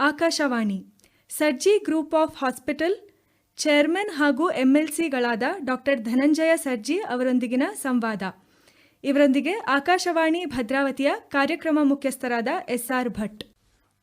Akashvani. Sarji group of hospital chairman ಹಾಗೂ ಎಂಎಲ್ಸಿಗಳಾದ doctor Dhananjaya Sarji ಅವರೊಂದಿಗಿನ ಸಂವಾದ. ಇವರೊಂದಿಗೆ ಆಕಾಶವಾಣಿ ಭದ್ರಾವತಿಯ ಕಾರ್ಯಕ್ರಮ ಮುಖ್ಯಸ್ಥರಾದ ಎಸ್ಆರ್ ಭಟ್.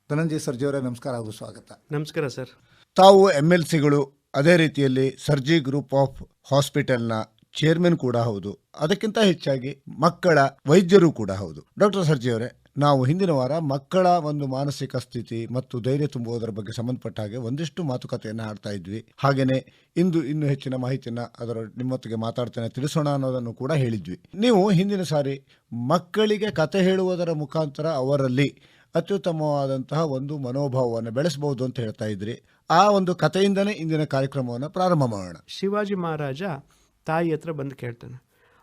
ಧನಂಜಯ ಸರ್ಜಿ ಅವರೇ ನಮಸ್ಕಾರ ಹಾಗೂ ಸ್ವಾಗತ. ನಮಸ್ಕಾರ ಸರ್. ತಾವು ಎಂ ಎಲ್ ಸಿಗಳು ಅದೇ ರೀತಿಯಲ್ಲಿ ಸರ್ಜಿ ಗ್ರೂಪ್ ಆಫ್ ಹಾಸ್ಪಿಟಲ್ನ ಚೇರ್ಮನ್ ಕೂಡ ಹೌದು. ಅದಕ್ಕಿಂತ ಹೆಚ್ಚಾಗಿ ಮಕ್ಕಳ ವೈದ್ಯರು ಕೂಡ ಹೌದು. ಡಾಕ್ಟರ್ ಸರ್ಜಿ ಅವರೇ ನಾವು ಹಿಂದಿನ ವಾರ ಮಕ್ಕಳ ಒಂದು ಮಾನಸಿಕ ಸ್ಥಿತಿ ಮತ್ತು ಧೈರ್ಯ ತುಂಬುವುದರ ಬಗ್ಗೆ ಸಂಬಂಧಪಟ್ಟ ಹಾಗೆ ಒಂದಿಷ್ಟು ಮಾತುಕತೆಯನ್ನು ಆಡ್ತಾ ಇದ್ವಿ. ಹಾಗೇನೆ ಇಂದು ಇನ್ನು ಹೆಚ್ಚಿನ ಮಾಹಿತಿಯನ್ನು ಅದರ ನಿಮ್ಮೊತ್ತಿಗೆ ಮಾತಾಡ್ತೇನೆ ತಿಳಿಸೋಣ ಅನ್ನೋದನ್ನು ಕೂಡ ಹೇಳಿದ್ವಿ. ನೀವು ಹಿಂದಿನ ಸಾರಿ ಮಕ್ಕಳಿಗೆ ಕತೆ ಹೇಳುವುದರ ಮುಖಾಂತರ ಅವರಲ್ಲಿ ಅತ್ಯುತ್ತಮವಾದಂತಹ ಒಂದು ಮನೋಭಾವವನ್ನು ಬೆಳೆಸಬಹುದು ಅಂತ ಹೇಳ್ತಾ ಇದ್ರಿ. ಆ ಒಂದು ಕಥೆಯಿಂದನೇ ಇಂದಿನ ಕಾರ್ಯಕ್ರಮವನ್ನು ಪ್ರಾರಂಭ ಮಾಡೋಣ. ಶಿವಾಜಿ ಮಹಾರಾಜ ತಾಯಿ ಹತ್ರ ಬಂದು ಕೇಳ್ತಾನೆ,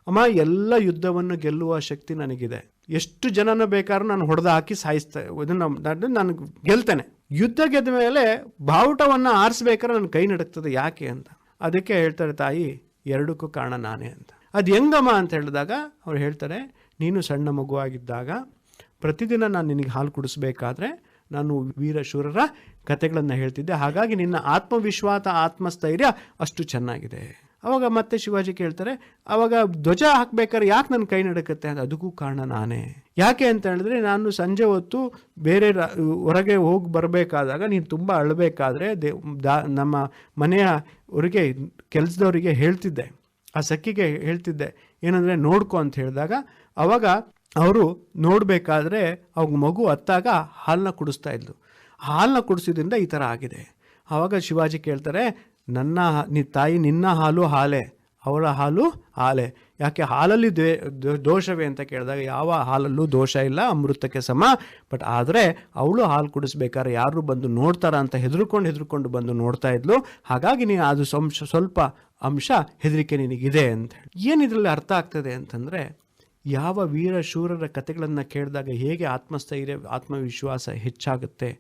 ಅಮ್ಮ, ಎಲ್ಲ ಯುದ್ಧವನ್ನು ಗೆಲ್ಲುವ ಶಕ್ತಿ ನನಗಿದೆ. ಎಷ್ಟು ಜನನ ಬೇಕಾದ್ರೂ ನಾನು ಹೊಡೆದು ಹಾಕಿ ಸಾಯಿಸ್ತಾ ಇದನ್ನು ನಾನು ಗೆಲ್ತೇನೆ. ಯುದ್ಧ ಗೆದ್ದ ಮೇಲೆ ಬಾವುಟವನ್ನು ಆರಿಸ್ಬೇಕಾದ್ರೆ ನನ್ನ ಕೈ ನಡಕ್ತದೆ ಯಾಕೆ ಅಂತ. ಅದಕ್ಕೆ ಹೇಳ್ತಾರೆ, ತಾಯಿ, ಎರಡಕ್ಕೂ ಕಾರಣ ನಾನೇ ಅಂತ. ಅದು ಹೆಂಗಮ್ಮ ಅಂತ ಹೇಳಿದಾಗ ಅವ್ರು ಹೇಳ್ತಾರೆ, ನೀನು ಸಣ್ಣ ಮಗುವಾಗಿದ್ದಾಗ ಪ್ರತಿದಿನ ನಾನು ನಿನಗೆ ಹಾಲು ಕುಡಿಸ್ಬೇಕಾದ್ರೆ ನಾನು ವೀರಶೂರರ ಕಥೆಗಳನ್ನು ಹೇಳ್ತಿದ್ದೆ. ಹಾಗಾಗಿ ನಿನ್ನ ಆತ್ಮವಿಶ್ವಾಸ ಆತ್ಮಸ್ಥೈರ್ಯ ಅಷ್ಟು ಚೆನ್ನಾಗಿದೆ. ಅವಾಗ ಮತ್ತೆ ಶಿವಾಜಿ ಕೇಳ್ತಾರೆ, ಅವಾಗ ಧ್ವಜ ಹಾಕ್ಬೇಕಾದ್ರೆ ಯಾಕೆ ನನ್ನ ಕೈ ನಡಕತ್ತೆ? ಅಂತ ಅದಕ್ಕೂ ಕಾರಣ ನಾನೇ. ಯಾಕೆ ಅಂತ ಹೇಳಿದ್ರೆ, ನಾನು ಸಂಜೆ ಹೊತ್ತು ಬೇರೆ ಹೊರಗೆ ಹೋಗಿ ಬರಬೇಕಾದಾಗ, ನೀನು ತುಂಬ ಅಳಬೇಕಾದ್ರೆ ದೇ, ದಾ, ನಮ್ಮ ಮನೆಯ ಅವರಿಗೆ, ಕೆಲಸದವರಿಗೆ ಹೇಳ್ತಿದ್ದೆ. ಆ ಸಖಿಗೆ ಹೇಳ್ತಿದ್ದೆ, ಏನಂದರೆ ನೋಡ್ಕೊ ಅಂತ ಹೇಳಿದಾಗ, ಅವಾಗ ಅವರು ನೋಡಬೇಕಾದ್ರೆ ಅವ್ಗ ಮಗು ಹತ್ತಾಗ ಹಾಲನ್ನ ಕುಡಿಸ್ತಾ ಇದ್ಲು. ಹಾಲನ್ನ ಕುಡಿಸಿದ್ರಿಂದ ಈ ಥರ ಆಗಿದೆ. ಆವಾಗ ಶಿವಾಜಿ ಕೇಳ್ತಾರೆ ನನ್ನ ನೀ ತಾಯಿ ನಿನ್ನ ಹಾಲು ಹಾಲೆ, ಅವಳ ಹಾಲು ಹಾಲೆ. ಯಾಕೆ ಹಾಲಲ್ಲಿ ದ್ವೇ ದೋಷವೇ ಅಂತ ಕೇಳಿದಾಗ ಯಾವ ಹಾಲಲ್ಲೂ ದೋಷ ಇಲ್ಲ, ಅಮೃತಕ್ಕೆ ಸಮ. ಬಟ್ ಆದರೆ ಅವಳು ಹಾಲು ಕುಡಿಸ್ಬೇಕಾದ್ರೆ ಯಾರು ಬಂದು ನೋಡ್ತಾರ ಅಂತ ಹೆದರ್ಕೊಂಡು ಹೆದರ್ಕೊಂಡು ಬಂದು ನೋಡ್ತಾ ಇದ್ಲು. ಹಾಗಾಗಿ ನೀನು ಅದು ಸ್ವಲ್ಪ ಅಂಶ ಹೆದರಿಕೆ ನಿನಗಿದೆ ಅಂತ ಹೇಳಿ. ಏನು ಇದರಲ್ಲಿ ಅರ್ಥ ಆಗ್ತದೆ ಅಂತಂದರೆ ಯಾವ ವೀರ ಶೂರರ ಕಥೆಗಳನ್ನು ಕೇಳಿದಾಗ ಹೇಗೆ ಆತ್ಮಸ್ಥೈರ್ಯ, ಆತ್ಮವಿಶ್ವಾಸ ಹೆಚ್ಚಾಗುತ್ತೆ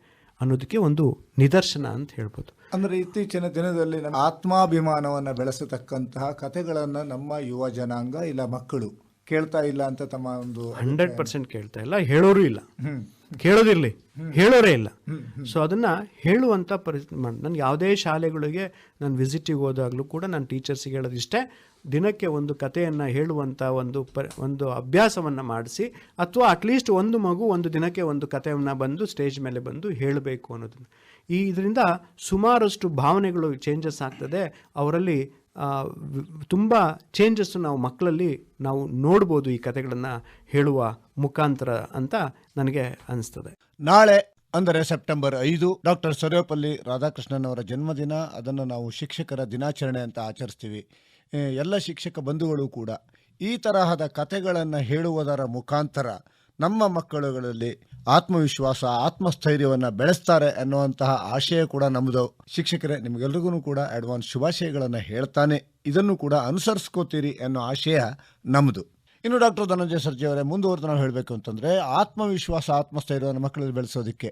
ಅನ್ನೋದಕ್ಕೆ ಒಂದು ನಿದರ್ಶನ ಅಂತ ಹೇಳ್ಬೋದು. ಅಂದ್ರೆ ಇತ್ತೀಚಿನ ದಿನದಲ್ಲಿ ನಮ್ಮ ಆತ್ಮಾಭಿಮಾನವನ್ನು ಬೆಳೆಸತಕ್ಕಂತಹ ಕಥೆಗಳನ್ನು ನಮ್ಮ ಯುವ ಜನಾಂಗ ಇಲ್ಲ ಮಕ್ಕಳು ಕೇಳ್ತಾ ಇಲ್ಲ ಅಂತ ತಮ್ಮ ಒಂದು ಹಂಡ್ರೆಡ್ ಪರ್ಸೆಂಟ್ ಕೇಳ್ತಾ ಇಲ್ಲ ಹೇಳೋರು ಇಲ್ಲ. ಕೇಳೋದಿರಲಿ ಹೇಳೋರೇ ಇಲ್ಲ. ಸೊ ಅದನ್ನ ಹೇಳುವಂಥ ಪರಿಸ್ಥಿತಿ ಮಾಡಿ ನನಗೆ ಯಾವುದೇ ಶಾಲೆಗಳಿಗೆ ನಾನು ವಿಸಿಟಿಗೆ ಹೋದಾಗಲೂ ಕೂಡ ನಾನು ಟೀಚರ್ಸಿಗೆ ಹೇಳೋದಿಷ್ಟೇ ದಿನಕ್ಕೆ ಒಂದು ಕಥೆಯನ್ನು ಹೇಳುವಂಥ ಒಂದು ಪ ಒಂದು ಅಭ್ಯಾಸವನ್ನು ಮಾಡಿಸಿ ಅಥವಾ ಅಟ್ಲೀಸ್ಟ್ ಒಂದು ಮಗು ಒಂದು ದಿನಕ್ಕೆ ಒಂದು ಕಥೆಯನ್ನು ಬಂದು ಸ್ಟೇಜ್ ಮೇಲೆ ಬಂದು ಹೇಳಬೇಕು ಅನ್ನೋದನ್ನು. ಈ ಇದರಿಂದ ಸುಮಾರಷ್ಟು ಭಾವನೆಗಳು ಚೇಂಜಸ್ ಆಗ್ತದೆ. ಅವರಲ್ಲಿ ತುಂಬ ಚೇಂಜಸ್ಸು ನಾವು ಮಕ್ಕಳಲ್ಲಿ ನಾವು ನೋಡ್ಬೋದು ಈ ಕಥೆಗಳನ್ನು ಹೇಳುವ ಮುಖಾಂತರ ಅಂತ ನನಗೆ ಅನಿಸ್ತದೆ. ನಾಳೆ, ಅಂದರೆ ಸೆಪ್ಟೆಂಬರ್ ಐದು, ಡಾಕ್ಟರ್ ಸರ್ವೇಪಲ್ಲಿ ರಾಧಾಕೃಷ್ಣನ್ ಅವರ ಜನ್ಮದಿನ. ಅದನ್ನು ನಾವು ಶಿಕ್ಷಕರ ದಿನಾಚರಣೆ ಅಂತ ಆಚರಿಸ್ತೀವಿ. ಎಲ್ಲ ಶಿಕ್ಷಕ ಬಂಧುಗಳು ಕೂಡ ಈ ತರಹದ ಕಥೆಗಳನ್ನು ಹೇಳುವುದರ ಮುಖಾಂತರ ನಮ್ಮ ಮಕ್ಕಳುಗಳಲ್ಲಿ ಆತ್ಮವಿಶ್ವಾಸ, ಆತ್ಮಸ್ಥೈರ್ಯವನ್ನು ಬೆಳೆಸ್ತಾರೆ ಅನ್ನುವಂತಹ ಆಶಯ ಕೂಡ ನಮ್ಮದು ಶಿಕ್ಷಕರೇ ನಿಮಗೆಲ್ಲರಿಗೂ ಕೂಡ ಅಡ್ವಾನ್ಸ್ ಶುಭಾಶಯಗಳನ್ನು ಹೇಳ್ತಾನೆ. ಇದನ್ನು ಕೂಡ ಅನುಸರಿಸ್ಕೋತೀರಿ ಅನ್ನೋ ಆಶಯ ನಮ್ಮದು ಇನ್ನು ಡಾಕ್ಟರ್ ಧನಂಜಯ ಸರ್ಜಿ ಅವರೇ, ಮುಂದುವರೆದು ನಾವು ಹೇಳಬೇಕು ಅಂತಂದರೆ, ಆತ್ಮವಿಶ್ವಾಸ, ಆತ್ಮಸ್ಥೈರ್ಯವನ್ನು ಮಕ್ಕಳಲ್ಲಿ ಬೆಳೆಸೋದಕ್ಕೆ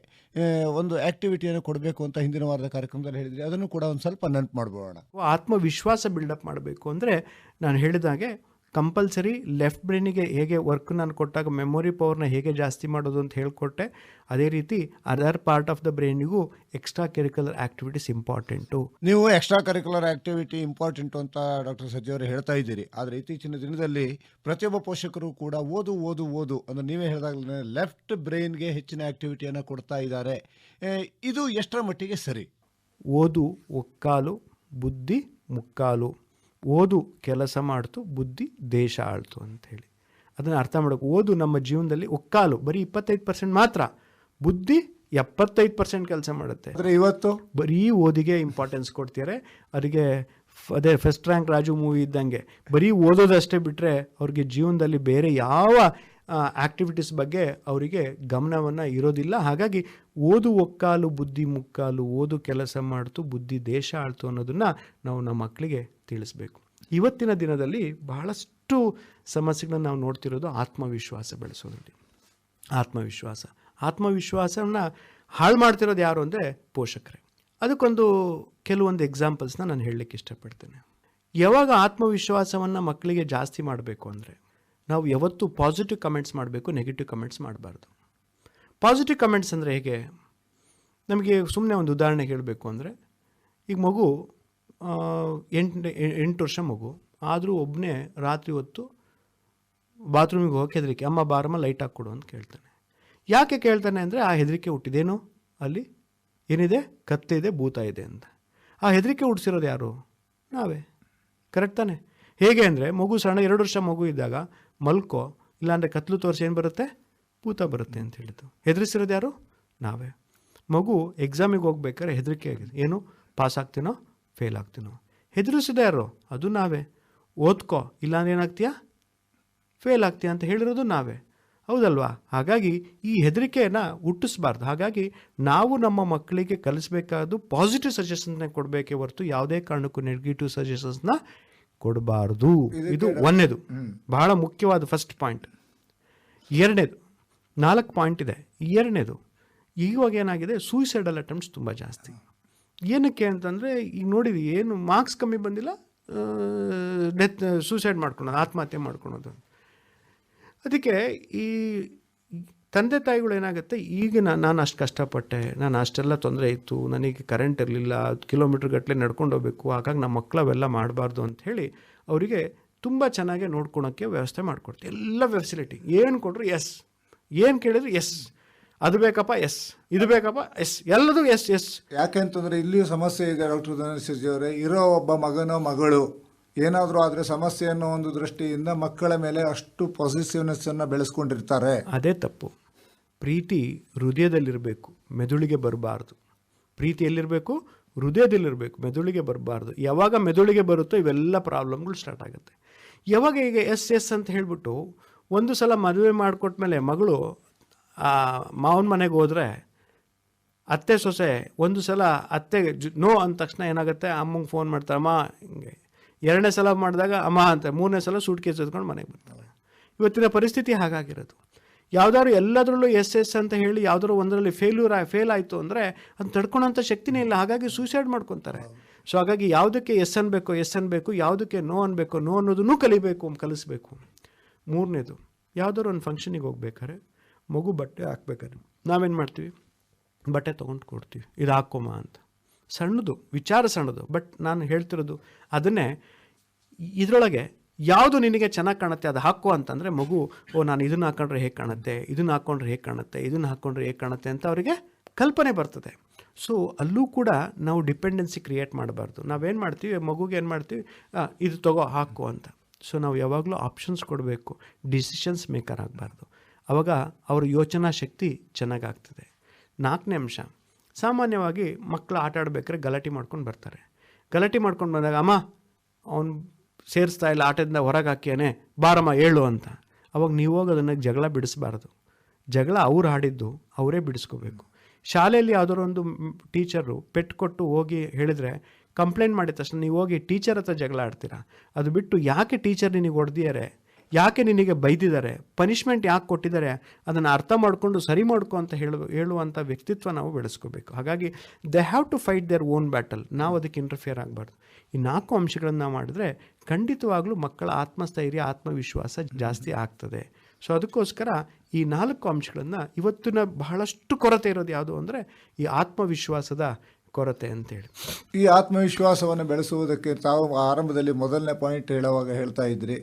ಒಂದು ಆಕ್ಟಿವಿಟಿಯನ್ನು ಕೊಡಬೇಕು ಅಂತ ಹಿಂದಿನ ವಾರದ ಕಾರ್ಯಕ್ರಮದಲ್ಲಿ ಹೇಳಿದ್ರಿ ಅದನ್ನು ಕೂಡ ಒಂದು ಸ್ವಲ್ಪ ನೆನಪು ಮಾಡ್ಬೋಣ. ಆತ್ಮವಿಶ್ವಾಸ ಬಿಲ್ಡಪ್ ಮಾಡಬೇಕು ಅಂದರೆ ನಾನು ಹೇಳಿದಾಗೆ ಕಂಪಲ್ಸರಿ ಲೆಫ್ಟ್ ಬ್ರೈನಿಗೆ ಹೇಗೆ ವರ್ಕ್ ನಾನು ಕೊಟ್ಟಾಗ ಮೆಮೊರಿ ಪವರ್ನ ಹೇಗೆ ಜಾಸ್ತಿ ಮಾಡೋದು ಅಂತ ಹೇಳಿಕೊಟ್ಟೆ. ಅದೇ ರೀತಿ ಅದರ್ ಪಾರ್ಟ್ ಆಫ್ ದ ಬ್ರೈನಿಗೂ ಎಕ್ಸ್ಟ್ರಾ ಕರಿಕ್ಯುಲರ್ ಆಕ್ಟಿವಿಟೀಸ್ ಇಂಪಾರ್ಟೆಂಟು. ನೀವು ಎಕ್ಸ್ಟ್ರಾ ಕರಿಕ್ಯುಲರ್ ಆಕ್ಟಿವಿಟಿ ಇಂಪಾರ್ಟೆಂಟು ಅಂತ ಡಾಕ್ಟರ್ ಸರ್ಜಿ ಅವರು ಹೇಳ್ತಾ ಇದ್ದೀರಿ. ಆದರೆ ಇತ್ತೀಚಿನ ದಿನದಲ್ಲಿ ಪ್ರತಿಯೊಬ್ಬ ಪೋಷಕರು ಕೂಡ ಓದು ಓದು ಓದು ಅಂದರೆ ನೀವೇ ಹೇಳಿದಾಗಲೇ ಲೆಫ್ಟ್ ಬ್ರೈನ್ಗೆ ಹೆಚ್ಚಿನ ಆಕ್ಟಿವಿಟಿಯನ್ನು ಕೊಡ್ತಾ ಇದ್ದಾರೆ. ಇದು ಎಷ್ಟರ ಮಟ್ಟಿಗೆ ಸರಿ? ಓದು ಒಕ್ಕಾಲು ಬುದ್ಧಿ ಮುಕ್ಕಾಲು. ಓದು ಕೆಲಸ ಮಾಡ್ತು ಬುದ್ಧಿ ದೇಶ ಆಳ್ತು ಅಂಥೇಳಿ. ಅದನ್ನು ಅರ್ಥ ಮಾಡೋಕ್ಕೆ ಓದು ನಮ್ಮ ಜೀವನದಲ್ಲಿ ಒಕ್ಕಾಲು ಬರೀ ಇಪ್ಪತ್ತೈದು ಪರ್ಸೆಂಟ್ ಮಾತ್ರ. ಬುದ್ಧಿ ಎಪ್ಪತ್ತೈದು ಪರ್ಸೆಂಟ್ ಕೆಲಸ ಮಾಡುತ್ತೆ. ಆದರೆ ಇವತ್ತು? ಬರೀ ಓದಿಗೆ ಇಂಪಾರ್ಟೆನ್ಸ್ ಕೊಡ್ತಾರೆ ಅವರಿಗೆ ಅದೇ ಫಸ್ಟ್ ರ್ಯಾಂಕ್ ರಾಜು ಮೂವಿ ಇದ್ದಂಗೆ. ಬರೀ ಓದೋದಷ್ಟೇ ಬಿಟ್ಟರೆ ಅವ್ರಿಗೆ ಜೀವನದಲ್ಲಿ ಬೇರೆ ಯಾವ ಆ್ಯಕ್ಟಿವಿಟೀಸ್ ಬಗ್ಗೆ ಅವರಿಗೆ ಗಮನವನ್ನು ಇರೋದಿಲ್ಲ. ಹಾಗಾಗಿ ಓದು ಒಕ್ಕಾಲು, ಬುದ್ಧಿ ಮುಕ್ಕಾಲು, ಓದು ಕೆಲಸ ಮಾಡ್ತು, ಬುದ್ಧಿ ದೇಶ ಆಳ್ತು ಅನ್ನೋದನ್ನು ನಾವು ನಮ್ಮ ಮಕ್ಕಳಿಗೆ ತಿಳಿಸ್ಬೇಕು. ಇವತ್ತಿನ ದಿನದಲ್ಲಿ ಬಹಳಷ್ಟು ಸಮಸ್ಯೆಗಳನ್ನ ನಾವು ನೋಡ್ತಿರೋದು ಆತ್ಮವಿಶ್ವಾಸ ಬೆಳೆಸೋದ್ರಲ್ಲಿ. ಆತ್ಮವಿಶ್ವಾಸ. ಆತ್ಮವಿಶ್ವಾಸವನ್ನು ಹಾಳು ಮಾಡ್ತಿರೋದು ಯಾರು ಅಂದರೆ ಪೋಷಕರೇ. ಅದಕ್ಕೊಂದು ಕೆಲವೊಂದು ಎಕ್ಸಾಂಪಲ್ಸ್ನ ನಾನು ಹೇಳಲಿಕ್ಕೆ ಇಷ್ಟಪಡ್ತೇನೆ. ಯಾವಾಗ ಆತ್ಮವಿಶ್ವಾಸವನ್ನು ಮಕ್ಕಳಿಗೆ ಜಾಸ್ತಿ ಮಾಡಬೇಕು ಅಂದರೆ ನಾವು ಯಾವತ್ತೂ ಪಾಸಿಟಿವ್ ಕಮೆಂಟ್ಸ್ ಮಾಡಬೇಕು ನೆಗೆಟಿವ್ ಕಮೆಂಟ್ಸ್ ಮಾಡಬಾರ್ದು. ಪಾಸಿಟಿವ್ ಕಮೆಂಟ್ಸ್ ಅಂದರೆ ಹೇಗೆ? ನಮಗೆ ಸುಮ್ಮನೆ ಒಂದು ಉದಾಹರಣೆ ಹೇಳಬೇಕು ಅಂದರೆ, ಈಗ ಮಗು ಎಂಟು ಎಂಟು ವರ್ಷ ಮಗು, ಆದರೂ ಒಬ್ಬನೇ ರಾತ್ರಿ ಹೊತ್ತು ಬಾತ್ರೂಮಿಗೆ ಹೋಗಿ ಹೆದರಿಕೆ, ಅಮ್ಮ ಬಾರಮ್ಮ ಲೈಟ್ ಹಾಕ್ಕೊಡು ಅಂತ ಕೇಳ್ತಾನೆ. ಯಾಕೆ ಕೇಳ್ತಾನೆ ಅಂದರೆ, ಆ ಹೆದರಿಕೆ ಹುಟ್ಟಿದೇನು? ಅಲ್ಲಿ ಏನಿದೆ? ಕತ್ತೆ ಇದೆ, ಭೂತ ಇದೆ ಅಂತ. ಆ ಹೆದರಿಕೆ ಹುಟ್ಟಿಸಿರೋದು ಯಾರು? ನಾವೇ. ಕರೆಕ್ಟ್ ತಾನೆ? ಹೇಗೆ ಅಂದರೆ, ಮಗು ಸಣ್ಣ, ಎರಡು ವರ್ಷ ಮಗು ಇದ್ದಾಗ ಮಲ್ಕೋ, ಇಲ್ಲಾಂದರೆ ಕತ್ಲು ತೋರಿಸಿ ಏನು ಬರುತ್ತೆ? ಭೂತ ಬರುತ್ತೆ ಅಂತ ಹೇಳಿದ್ದು. ಹೆದರಿಸಿರೋದು ಯಾರು? ನಾವೇ. ಮಗು ಎಕ್ಸಾಮಿಗೆ ಹೋಗ್ಬೇಕಾದ್ರೆ ಹೆದರಿಕೆ ಆಗಿದೆ. ಏನು? ಪಾಸ್ ಆಗ್ತೀನೋ? ಫೇಲ್ ಆಗ್ತೀನೋ? ಹೆದರಿಸಿದೆ ಯಾರು? ಅದು ನಾವೇ. ಓದ್ಕೋ, ಇಲ್ಲಾಂದ್ರೆ ಏನಾಗ್ತೀಯಾ? ಫೇಲ್ ಆಗ್ತೀಯ ಅಂತ ಹೇಳಿರೋದು ನಾವೇ. ಹೌದಲ್ವಾ? ಹಾಗಾಗಿ ಈ ಹೆದರಿಕೆಯನ್ನು ಹುಟ್ಟಿಸ್ಬಾರ್ದು. ಹಾಗಾಗಿ ನಾವು ನಮ್ಮ ಮಕ್ಕಳಿಗೆ ಕಲಿಸಬೇಕಾದ್ದು ಪಾಸಿಟಿವ್ ಸಜೆಷನ್ಸ್ನ ಕೊಡಬೇಕೇ ಹೊರತು ಯಾವುದೇ ಕಾರಣಕ್ಕೂ ನೆಗೆಟಿವ್ ಸಜೆಷನ್ಸ್ನ ಕೊಡಬಾರ್ದು. ಇದು ಒಂದನೇದು ಬಹಳ ಮುಖ್ಯವಾದ ಫಸ್ಟ್ ಪಾಯಿಂಟ್ ಎರಡನೇದು ನಾಲ್ಕು ಪಾಯಿಂಟ್ ಇದೆ. ಎರಡನೇದು ಈವಾಗ ಏನಾಗಿದೆ ಸೂಸೈಡಲ್ ಅಟೆಂಪ್ಟ್ಸ್ ತುಂಬ ಜಾಸ್ತಿ. ಏನಕ್ಕೆ ಅಂತಂದರೆ ಈಗ ನೋಡಿದ್ವಿ ಏನು ಮಾರ್ಕ್ಸ್ ಕಮ್ಮಿ ಬಂದಿಲ್ಲ ಡೆತ್ ಸೂಸೈಡ್ ಮಾಡ್ಕೊಳೋದು ಆತ್ಮಹತ್ಯೆ ಮಾಡ್ಕೊಳೋದು ಅದಕ್ಕೆ ಈ ತಂದೆ ತಾಯಿಗಳು ಏನಾಗುತ್ತೆ? ಈಗ ನಾನು ಅಷ್ಟು ಕಷ್ಟಪಟ್ಟೆ. ನಾನು ಅಷ್ಟೆಲ್ಲ ತೊಂದರೆ ಇತ್ತು. ನನಗೆ ಕರೆಂಟ್ ಇರಲಿಲ್ಲ. ಕಿಲೋಮೀಟ್ರ್ ಗಟ್ಟಲೆ ನಡ್ಕೊಂಡು ಹೋಗ್ಬೇಕು. ಹಾಗಾಗಿ ನಮ್ಮ ಮಕ್ಕಳು ಅವೆಲ್ಲ ಮಾಡಬಾರ್ದು ಅಂತ ಹೇಳಿ ಅವರಿಗೆ ತುಂಬ ಚೆನ್ನಾಗಿ ನೋಡ್ಕೊಳೋಕ್ಕೆ ವ್ಯವಸ್ಥೆ ಮಾಡಿಕೊಡ್ತೀವಿ ಎಲ್ಲ ಫೆಸಿಲಿಟಿ ಏನು ಕೊಟ್ಟರು ಎಸ್ ಏನು ಕೇಳಿದ್ರು ಎಸ್ ಅದು ಬೇಕಪ್ಪ ಎಸ್ ಇದು ಬೇಕಪ್ಪ ಎಸ್ ಎಲ್ಲದೂ ಎಸ್ ಎಸ್ ಯಾಕೆಂತಂದ್ರೆ ಇಲ್ಲಿಯೂ ಸಮಸ್ಯೆ ಇದೆ ಡಾಕ್ಟರ್ ಧನಶಿರ್ಜಿ ಅವರೇ ಇರೋ ಒಬ್ಬ ಮಗನೋ ಮಗಳು ಏನಾದರೂ ಆದರೆ ಸಮಸ್ಯೆ ಅನ್ನೋ ಒಂದು ದೃಷ್ಟಿಯಿಂದ ಮಕ್ಕಳ ಮೇಲೆ ಅಷ್ಟು ಪಾಸಿಟಿವ್ನೆಸ್ ಅನ್ನ ಬೆಳೆಸ್ಕೊಂಡಿರ್ತಾರೆ. ಅದೇ ತಪ್ಪು. ಪ್ರೀತಿ ಹೃದಯದಲ್ಲಿರಬೇಕು, ಮೆದುಳಿಗೆ ಬರಬಾರ್ದು. ಪ್ರೀತಿ ಎಲ್ಲಿರಬೇಕು ಹೃದಯದಲ್ಲಿರಬೇಕು, ಮೆದುಳಿಗೆ ಬರಬಾರ್ದು. ಯಾವಾಗ ಮೆದುಳಿಗೆ ಬರುತ್ತೋ ಇವೆಲ್ಲ ಪ್ರಾಬ್ಲಮ್ಗಳು ಸ್ಟಾರ್ಟ್ ಆಗುತ್ತೆ. ಯಾವಾಗ ಈಗ ಎಸ್ ಎಸ್ ಅಂತ ಹೇಳಿಬಿಟ್ಟು ಒಂದು ಸಲ ಮದುವೆ ಮಾಡಿಕೊಟ್ಮೇಲೆ ಮಗಳು ಮಾವನ ಮನೆಗೆ ಹೋದರೆ ಅತ್ತೆ ಸೊಸೆ ಒಂದು ಸಲ ಅತ್ತೆ ಜ್- ನೋ ಅಂದ ತಕ್ಷಣ ಏನಾಗುತ್ತೆ? ಅಮ್ಮಂಗೆ ಫೋನ್ ಮಾಡ್ತಾರೆ, ಅಮ್ಮ, ಹಿಂಗೆ ಎರಡನೇ ಸಲ ಮಾಡಿದಾಗ ಅಮ್ಮ ಅಂತ ಮೂರನೇ ಸಲ ಸೂಟ್ ಕೇಸ್ ಎತ್ಕೊಂಡು ಮನೆಗೆ ಬರ್ತಾರೆ. ಇವತ್ತಿನ ಪರಿಸ್ಥಿತಿ ಹಾಗಾಗಿರೋದು. ಯಾವ್ದಾದ್ರು ಎಲ್ಲದರಲ್ಲೂ ಎಸ್ ಎಸ್ ಅಂತ ಹೇಳಿ ಯಾವ್ದಾದ್ರು ಒಂದರಲ್ಲಿ ಫೇಲ್ಯೂರ್ ಫೇಲ್ ಆಯಿತು ಅಂದರೆ ಅದು ತಡ್ಕೊಳೋಂಥ ಶಕ್ತಿನೇ ಇಲ್ಲ. ಹಾಗಾಗಿ ಸೂಸೈಡ್ ಮಾಡ್ಕೊತಾರೆ. ಸೊ ಹಾಗಾಗಿ ಯಾವುದಕ್ಕೆ ಎಸ್ ಅನ್ಬೇಕು ಎಸ್ ಅನ್ಬೇಕು, ಯಾವುದಕ್ಕೆ ನೋ ಅನ್ಬೇಕು, ನೋ ಅನ್ನೋದನ್ನು ಕಲಿಬೇಕು, ಕಲಿಸ್ಬೇಕು. ಮೂರನೇದು, ಯಾವುದಾದ್ರು ಒಂದು ಫಂಕ್ಷನಿಗೆ ಹೋಗ್ಬೇಕಾದ್ರೆ ಮಗು ಬಟ್ಟೆ ಹಾಕ್ಬೇಕಾದ್ರೆ ನಾವೇನು ಮಾಡ್ತೀವಿ? ಬಟ್ಟೆ ತೊಗೊಂಡು ಕೊಡ್ತೀವಿ. ಇದು ಹಾಕೋಮ ಅಂತ. ಸಣ್ಣದು, ವಿಚಾರ ಸಣ್ಣದು. ಬಟ್ ನಾನು ಹೇಳ್ತಿರೋದು ಅದನ್ನೇ ಇದರೊಳಗೆ ಯಾವುದು ನಿನಗೆ ಚೆನ್ನಾಗಿ ಕಾಣುತ್ತೆ ಅದು ಹಾಕು ಅಂತಂದರೆ ಮಗು, ಓ, ನಾನು ಇದನ್ನು ಹಾಕೊಂಡ್ರೆ ಹೇಗೆ ಕಾಣುತ್ತೆ? ಇದನ್ನು ಹಾಕ್ಕೊಂಡ್ರೆ ಹೇಗೆ ಕಾಣುತ್ತೆ? ಇದನ್ನು ಹಾಕ್ಕೊಂಡ್ರೆ ಹೇಗೆ ಕಾಣುತ್ತೆ? ಅಂತ ಅವರಿಗೆ ಕಲ್ಪನೆ ಬರ್ತದೆ. ಸೊ ಅಲ್ಲೂ ಕೂಡ ನಾವು ಡಿಪೆಂಡೆನ್ಸಿ ಕ್ರಿಯೇಟ್ ಮಾಡಬಾರ್ದು. ನಾವೇನು ಮಾಡ್ತೀವಿ? ಮಗುಗೆ ಏನು ಮಾಡ್ತೀವಿ? ಇದು ತಗೋ, ಹಾಕು ಅಂತ. ಸೊ ನಾವು ಯಾವಾಗಲೂ ಆಪ್ಷನ್ಸ್ ಕೊಡಬೇಕು. ಡಿಸಿಷನ್ಸ್ ಮೇಕರ್ ಆಗಬಾರ್ದು. ಆವಾಗ ಅವ್ರ ಯೋಚನಾ ಶಕ್ತಿ ಚೆನ್ನಾಗಾಗ್ತದೆ. ನಾಲ್ಕನೇ ಅಂಶ. ಸಾಮಾನ್ಯವಾಗಿ ಮಕ್ಕಳು ಆಟ ಆಡ್ಬೇಕಾದ್ರೆ ಗಲಾಟೆ ಮಾಡ್ಕೊಂಡು ಬರ್ತಾರೆ. ಗಲಾಟೆ ಮಾಡ್ಕೊಂಡು ಬಂದಾಗ, ಅಮ್ಮ, ಅವನು ಸೇರಿಸ್ತಾ ಇಲ್ಲ, ಆಟದಿಂದ ಹೊರಗೆ ಹಾಕ್ಯಾನೆ, ಬಾರಮ್ಮ ಹೇಳು ಅಂತ. ಅವಾಗ ನೀವು ಹೋಗಿ ಅದನ್ನು ಜಗಳ ಬಿಡಿಸಬಾರ್ದು. ಜಗಳ ಅವ್ರು ಆಡಿದ್ದು ಅವರೇ ಬಿಡಿಸ್ಕೋಬೇಕು. ಶಾಲೆಯಲ್ಲಿ ಯಾವುದಾದ್ರು ಒಂದು ಟೀಚರು ಪೆಟ್ಟು ಕೊಟ್ಟು ಹೋಗಿ ಹೇಳಿದರೆ ಕಂಪ್ಲೇಂಟ್ ಮಾಡಿದ ತಕ್ಷಣ ನೀವು ಹೋಗಿ ಟೀಚರ್ ಹತ್ರ ಜಗಳ ಆಡ್ತೀರಾ? ಅದು ಬಿಟ್ಟು ಯಾಕೆ ಟೀಚರ್ ನಿನಗೆ ಹೊಡೆದಿದ್ದಾರೆ? ಯಾಕೆ ನಿನಗೆ ಬೈದಿದ್ದಾರೆ? ಪನಿಷ್ಮೆಂಟ್ ಯಾಕೆ ಕೊಟ್ಟಿದ್ದಾರೆ? ಅದನ್ನು ಅರ್ಥ ಮಾಡಿಕೊಂಡು ಸರಿ ಮಾಡ್ಕೊ ಅಂತ ಹೇಳು ಹೇಳುವಂಥ ವ್ಯಕ್ತಿತ್ವ ನಾವು ಬೆಳೆಸ್ಕೋಬೇಕು. ಹಾಗಾಗಿ they have to fight their own battle ನಾವು ಅದಕ್ಕೆ ಇಂಟರ್ಫಿಯರ್ ಆಗಬಾರ್ದು. ಈ ನಾಲ್ಕು ಅಂಶಗಳನ್ನು ಮಾಡಿದ್ರೆ ಖಂಡಿತವಾಗ್ಲೂ ಮಕ್ಕಳ ಆತ್ಮಸ್ಥೈರ್ಯ, ಆತ್ಮವಿಶ್ವಾಸ ಜಾಸ್ತಿ ಆಗ್ತದೆ. ಸೊ ಅದಕ್ಕೋಸ್ಕರ ಈ ನಾಲ್ಕು ಅಂಶಗಳನ್ನು ಇವತ್ತಿನ ಬಹಳಷ್ಟು ಕೊರತೆ ಇರೋದು ಯಾವುದು ಅಂದರೆ ಈ ಆತ್ಮವಿಶ್ವಾಸದ ಕೊರತೆ ಅಂತೇಳಿ. ಈ ಆತ್ಮವಿಶ್ವಾಸವನ್ನು ಬೆಳೆಸುವುದಕ್ಕೆ ತಾವು ಆರಂಭದಲ್ಲಿ ಮೊದಲನೇ ಪಾಯಿಂಟ್ ಹೇಳುವಾಗ ಹೇಳ್ತಾ ಇದ್ರಿ.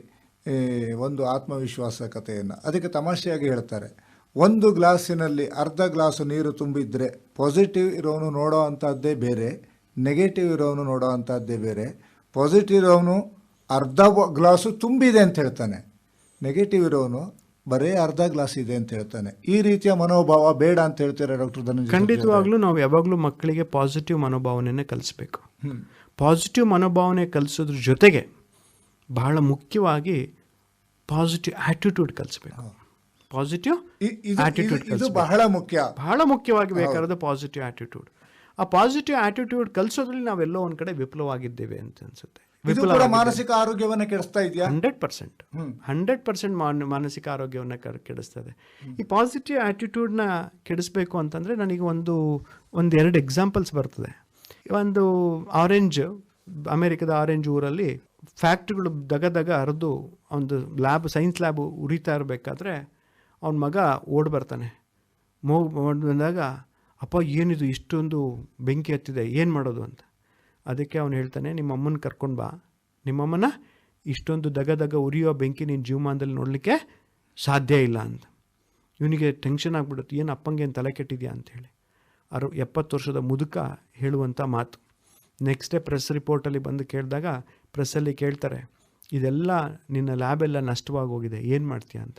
ಒಂದು ಆತ್ಮವಿಶ್ವಾಸ ಕಥೆಯನ್ನು ಅದಕ್ಕೆ ತಮಾಷೆಯಾಗಿ ಹೇಳ್ತಾರೆ ಒಂದು ಗ್ಲಾಸಿನಲ್ಲಿ ಅರ್ಧ ಗ್ಲಾಸು ನೀರು ತುಂಬಿದ್ರೆ ಪಾಸಿಟಿವ್ ಇರೋನು ನೋಡೋ ಅಂಥದ್ದೇ ಬೇರೆ ನೆಗೆಟಿವ್ ಇರೋನು ನೋಡೋ ಅಂಥದ್ದೇ ಬೇರೆ ಪಾಸಿಟಿವ್ ಇರೋನು ಅರ್ಧ ಗ್ಲಾಸು ತುಂಬಿದೆ ಅಂತ ಹೇಳ್ತಾನೆ ನೆಗೆಟಿವ್ ಇರೋನು ಬರೀ ಅರ್ಧ ಗ್ಲಾಸ್ ಇದೆ ಅಂತ ಹೇಳ್ತಾನೆ. ಈ ರೀತಿಯ ಮನೋಭಾವ ಬೇಡ ಅಂತ ಹೇಳ್ತಾರೆ ಡಾಕ್ಟರ್ ಧನಂಜಯ ಖಂಡಿತವಾಗ್ಲೂ ನಾವು ಯಾವಾಗಲೂ ಮಕ್ಕಳಿಗೆ ಪಾಸಿಟಿವ್ ಮನೋಭಾವನೆಯನ್ನು ಕಲಿಸ್ಬೇಕು. ಪಾಸಿಟಿವ್ ಮನೋಭಾವನೆ ಕಲಿಸೋದ್ರ ಜೊತೆಗೆ ಬಹಳ ಮುಖ್ಯವಾಗಿ ಪಾಸಿಟಿವ್ ಆ್ಯಟಿಟ್ಯೂಡ್ ಕಲಿಸ್ಬೇಕು. ಪಾಸಿಟಿವ್ ಇದು- ಆಟಿಟ್ಯೂಡ್ ಬಹಳ ಮುಖ್ಯ. ಬಹಳ ಮುಖ್ಯವಾಗಿ ಬೇಕಾದ ಪಾಸಿಟಿವ್ ಆಟಿಟ್ಯೂಡ್ ಆ ಪಾಸಿಟಿವ್ ಆ್ಯಟಿಟ್ಯೂಡ್ ಕಲಿಸೋದ್ರಲ್ಲಿ ನಾವೆಲ್ಲೋ ಒಂದು ಕಡೆ ವಿಫಲವಾಗಿದ್ದೇವೆ ಅಂತ ಅನ್ಸುತ್ತೆ. ವಿಫಲ ಮಾನಸಿಕ ಆರೋಗ್ಯವನ್ನು ಕೆಡಿಸ್ತಾ ಇದೆಯಾ? Hundred percent. ಹಂಡ್ರೆಡ್ ಪರ್ಸೆಂಟ್ ಮಾನಸಿಕ ಆರೋಗ್ಯವನ್ನು ಕೆಡಿಸ್ತದೆ. ಈ ಪಾಸಿಟಿವ್ ಆ್ಯಟಿಟ್ಯೂಡ್ನ ಕೆಡಿಸ್ಬೇಕು ಅಂತಂದರೆ ನನಗೆ ಒಂದು ಒಂದು ಎರಡು ಎಕ್ಸಾಂಪಲ್ಸ್ ಬರ್ತದೆ. ಒಂದು ಆರೆಂಜ್ ಅಮೇರಿಕದ ಆರೆಂಜ್ ಊರಲ್ಲಿ ಫ್ಯಾಕ್ಟ್ರಿಗಳು ದಗ ದಗ ಹರಿದು ಒಂದು ಲ್ಯಾಬ್, ಸೈನ್ಸ್ ಲ್ಯಾಬ್ ಉರಿತಾ ಇರಬೇಕಾದ್ರೆ ಅವನ ಮಗ ಓಡಿ ಬರ್ತಾನೆ. ಮೋ ಬಂದಾಗ, ಅಪ್ಪ, ಏನಿದು ಇಷ್ಟೊಂದು ಬೆಂಕಿ ಹತ್ತಿದೆ, ಏನು ಮಾಡೋದು? ಅಂತ. ಅದಕ್ಕೆ ಅವನು ಹೇಳ್ತಾನೆ, ನಿಮ್ಮ ಅಮ್ಮನ ಕರ್ಕೊಂಡು ಬಾ. ನಿಮ್ಮಮ್ಮನ ಇಷ್ಟೊಂದು ದಗ ದಗ ಉರಿಯೋ ಬೆಂಕಿ ನಿನ್ನ ಜೀವಮಾನದಲ್ಲಿ ನೋಡಲಿಕ್ಕೆ ಸಾಧ್ಯ ಇಲ್ಲ ಅಂತ. ಇವನಿಗೆ ಟೆನ್ಷನ್ ಆಗಿಬಿಡುತ್ತೆ, ಏನು ಅಪ್ಪಂಗೆ ಏನು ತಲೆ ಕೆಟ್ಟಿದೆಯಾ? ಅಂಥೇಳಿ ಅರು, ಎಪ್ಪತ್ತು ವರ್ಷದ ಮುದುಕ ಹೇಳುವಂಥ ಮಾತು. ನೆಕ್ಸ್ಟ್ ಡೇ ಪ್ರೆಸ್ ರಿಪೋರ್ಟಲ್ಲಿ ಬಂದು ಕೇಳಿದಾಗ ಪ್ರೆಸ್ಸಲ್ಲಿ ಕೇಳ್ತಾರೆ ಇದೆಲ್ಲ ನಿನ್ನ ಲ್ಯಾಬೆಲ್ಲ ನಷ್ಟವಾಗಿ ಹೋಗಿದೆ ಏನು ಮಾಡ್ತೀಯ? ಅಂತ.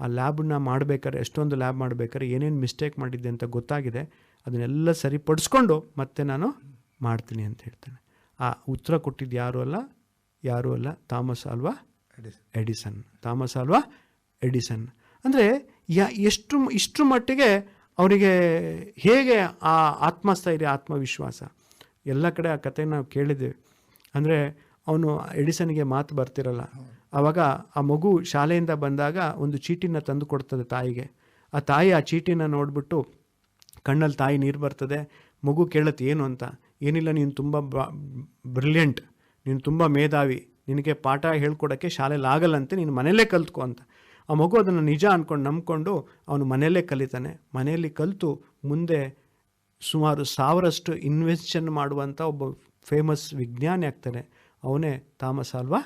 ಆ ಲ್ಯಾಬನ್ನ ಮಾಡಬೇಕಾದ್ರೆ ಎಷ್ಟೊಂದು ಲ್ಯಾಬ್ ಮಾಡಬೇಕಾದ್ರೆ ಏನೇನು ಮಿಸ್ಟೇಕ್ ಮಾಡಿದ್ದೆ ಅಂತ ಗೊತ್ತಾಗಿದೆ ಅದನ್ನೆಲ್ಲ ಸರಿಪಡಿಸ್ಕೊಂಡು ಮತ್ತೆ ನಾನು ಮಾಡ್ತೀನಿ ಅಂತ ಹೇಳ್ತಾನೆ. ಆ ಉತ್ತರ ಕೊಟ್ಟಿದ್ದು ಯಾರು ಅಲ್ಲ? ಯಾರೂ ಅಲ್ಲ? ಥಾಮಸ್ ಅಲ್ವಾ ಎಡಿಸನ್. ಥಾಮಸ್ ಅಲ್ವಾ ಎಡಿಸನ್. ಅಂದರೆ ಯಾ ಎಷ್ಟು ಇಷ್ಟು ಮಟ್ಟಿಗೆ ಅವರಿಗೆ ಹೇಗೆ ಆ ಆತ್ಮಸ್ಥೈರ್ಯ ಆತ್ಮವಿಶ್ವಾಸ? ಎಲ್ಲ ಕಡೆ ಆ ಕಥೆ ನಾವು ಕೇಳಿದ್ದೇವೆ. ಅಂದರೆ ಅವನು ಎಡಿಸನ್ಗೆ ಮಾತು ಬರ್ತಿರಲ್ಲ. ಆವಾಗ ಆ ಮಗು ಶಾಲೆಯಿಂದ ಬಂದಾಗ ಒಂದು ಚೀಟಿನ ತಂದು ಕೊಡ್ತದೆ ತಾಯಿಗೆ. ಆ ತಾಯಿ ಆ ಚೀಟಿನ ನೋಡಿಬಿಟ್ಟು, ಕಣ್ಣಲ್ಲಿ ತಾಯಿ ನೀರು ಬರ್ತದೆ, ಮಗು ಕೇಳುತ್ತೆ, ಏನು ಅಂತ? ಏನಿಲ್ಲ, ನೀನು ತುಂಬ ಬ್ರಿಲಿಯಂಟ್, ನೀನು ತುಂಬ ಮೇಧಾವಿ, ನಿನಗೆ ಪಾಠ ಹೇಳ್ಕೊಡೋಕ್ಕೆ ಶಾಲೆಯಲ್ಲಿ ಆಗಲ್ಲಂತೆ, ನೀನು ಮನೆಯಲ್ಲೇ ಕಲ್ತ್ಕೊ ಅಂತ. ಆ ಮಗು ಅದನ್ನು ನಿಜ ಅಂದ್ಕೊಂಡು ನಂಬ್ಕೊಂಡು ಅವನು ಮನೆಯಲ್ಲೇ ಕಲಿತಾನೆ. ಮನೆಯಲ್ಲಿ ಕಲಿತು ಮುಂದೆ ಸುಮಾರು ಸಾವಿರಷ್ಟು ಇನ್ವೆಸ್ಟನ್ ಮಾಡುವಂಥ ಒಬ್ಬ ಫೇಮಸ್ ವಿಜ್ಞಾನಿ ಆಗ್ತಾನೆ. ಅವನೇ ಥಾಮಸ್ ಅಲ್ವಾ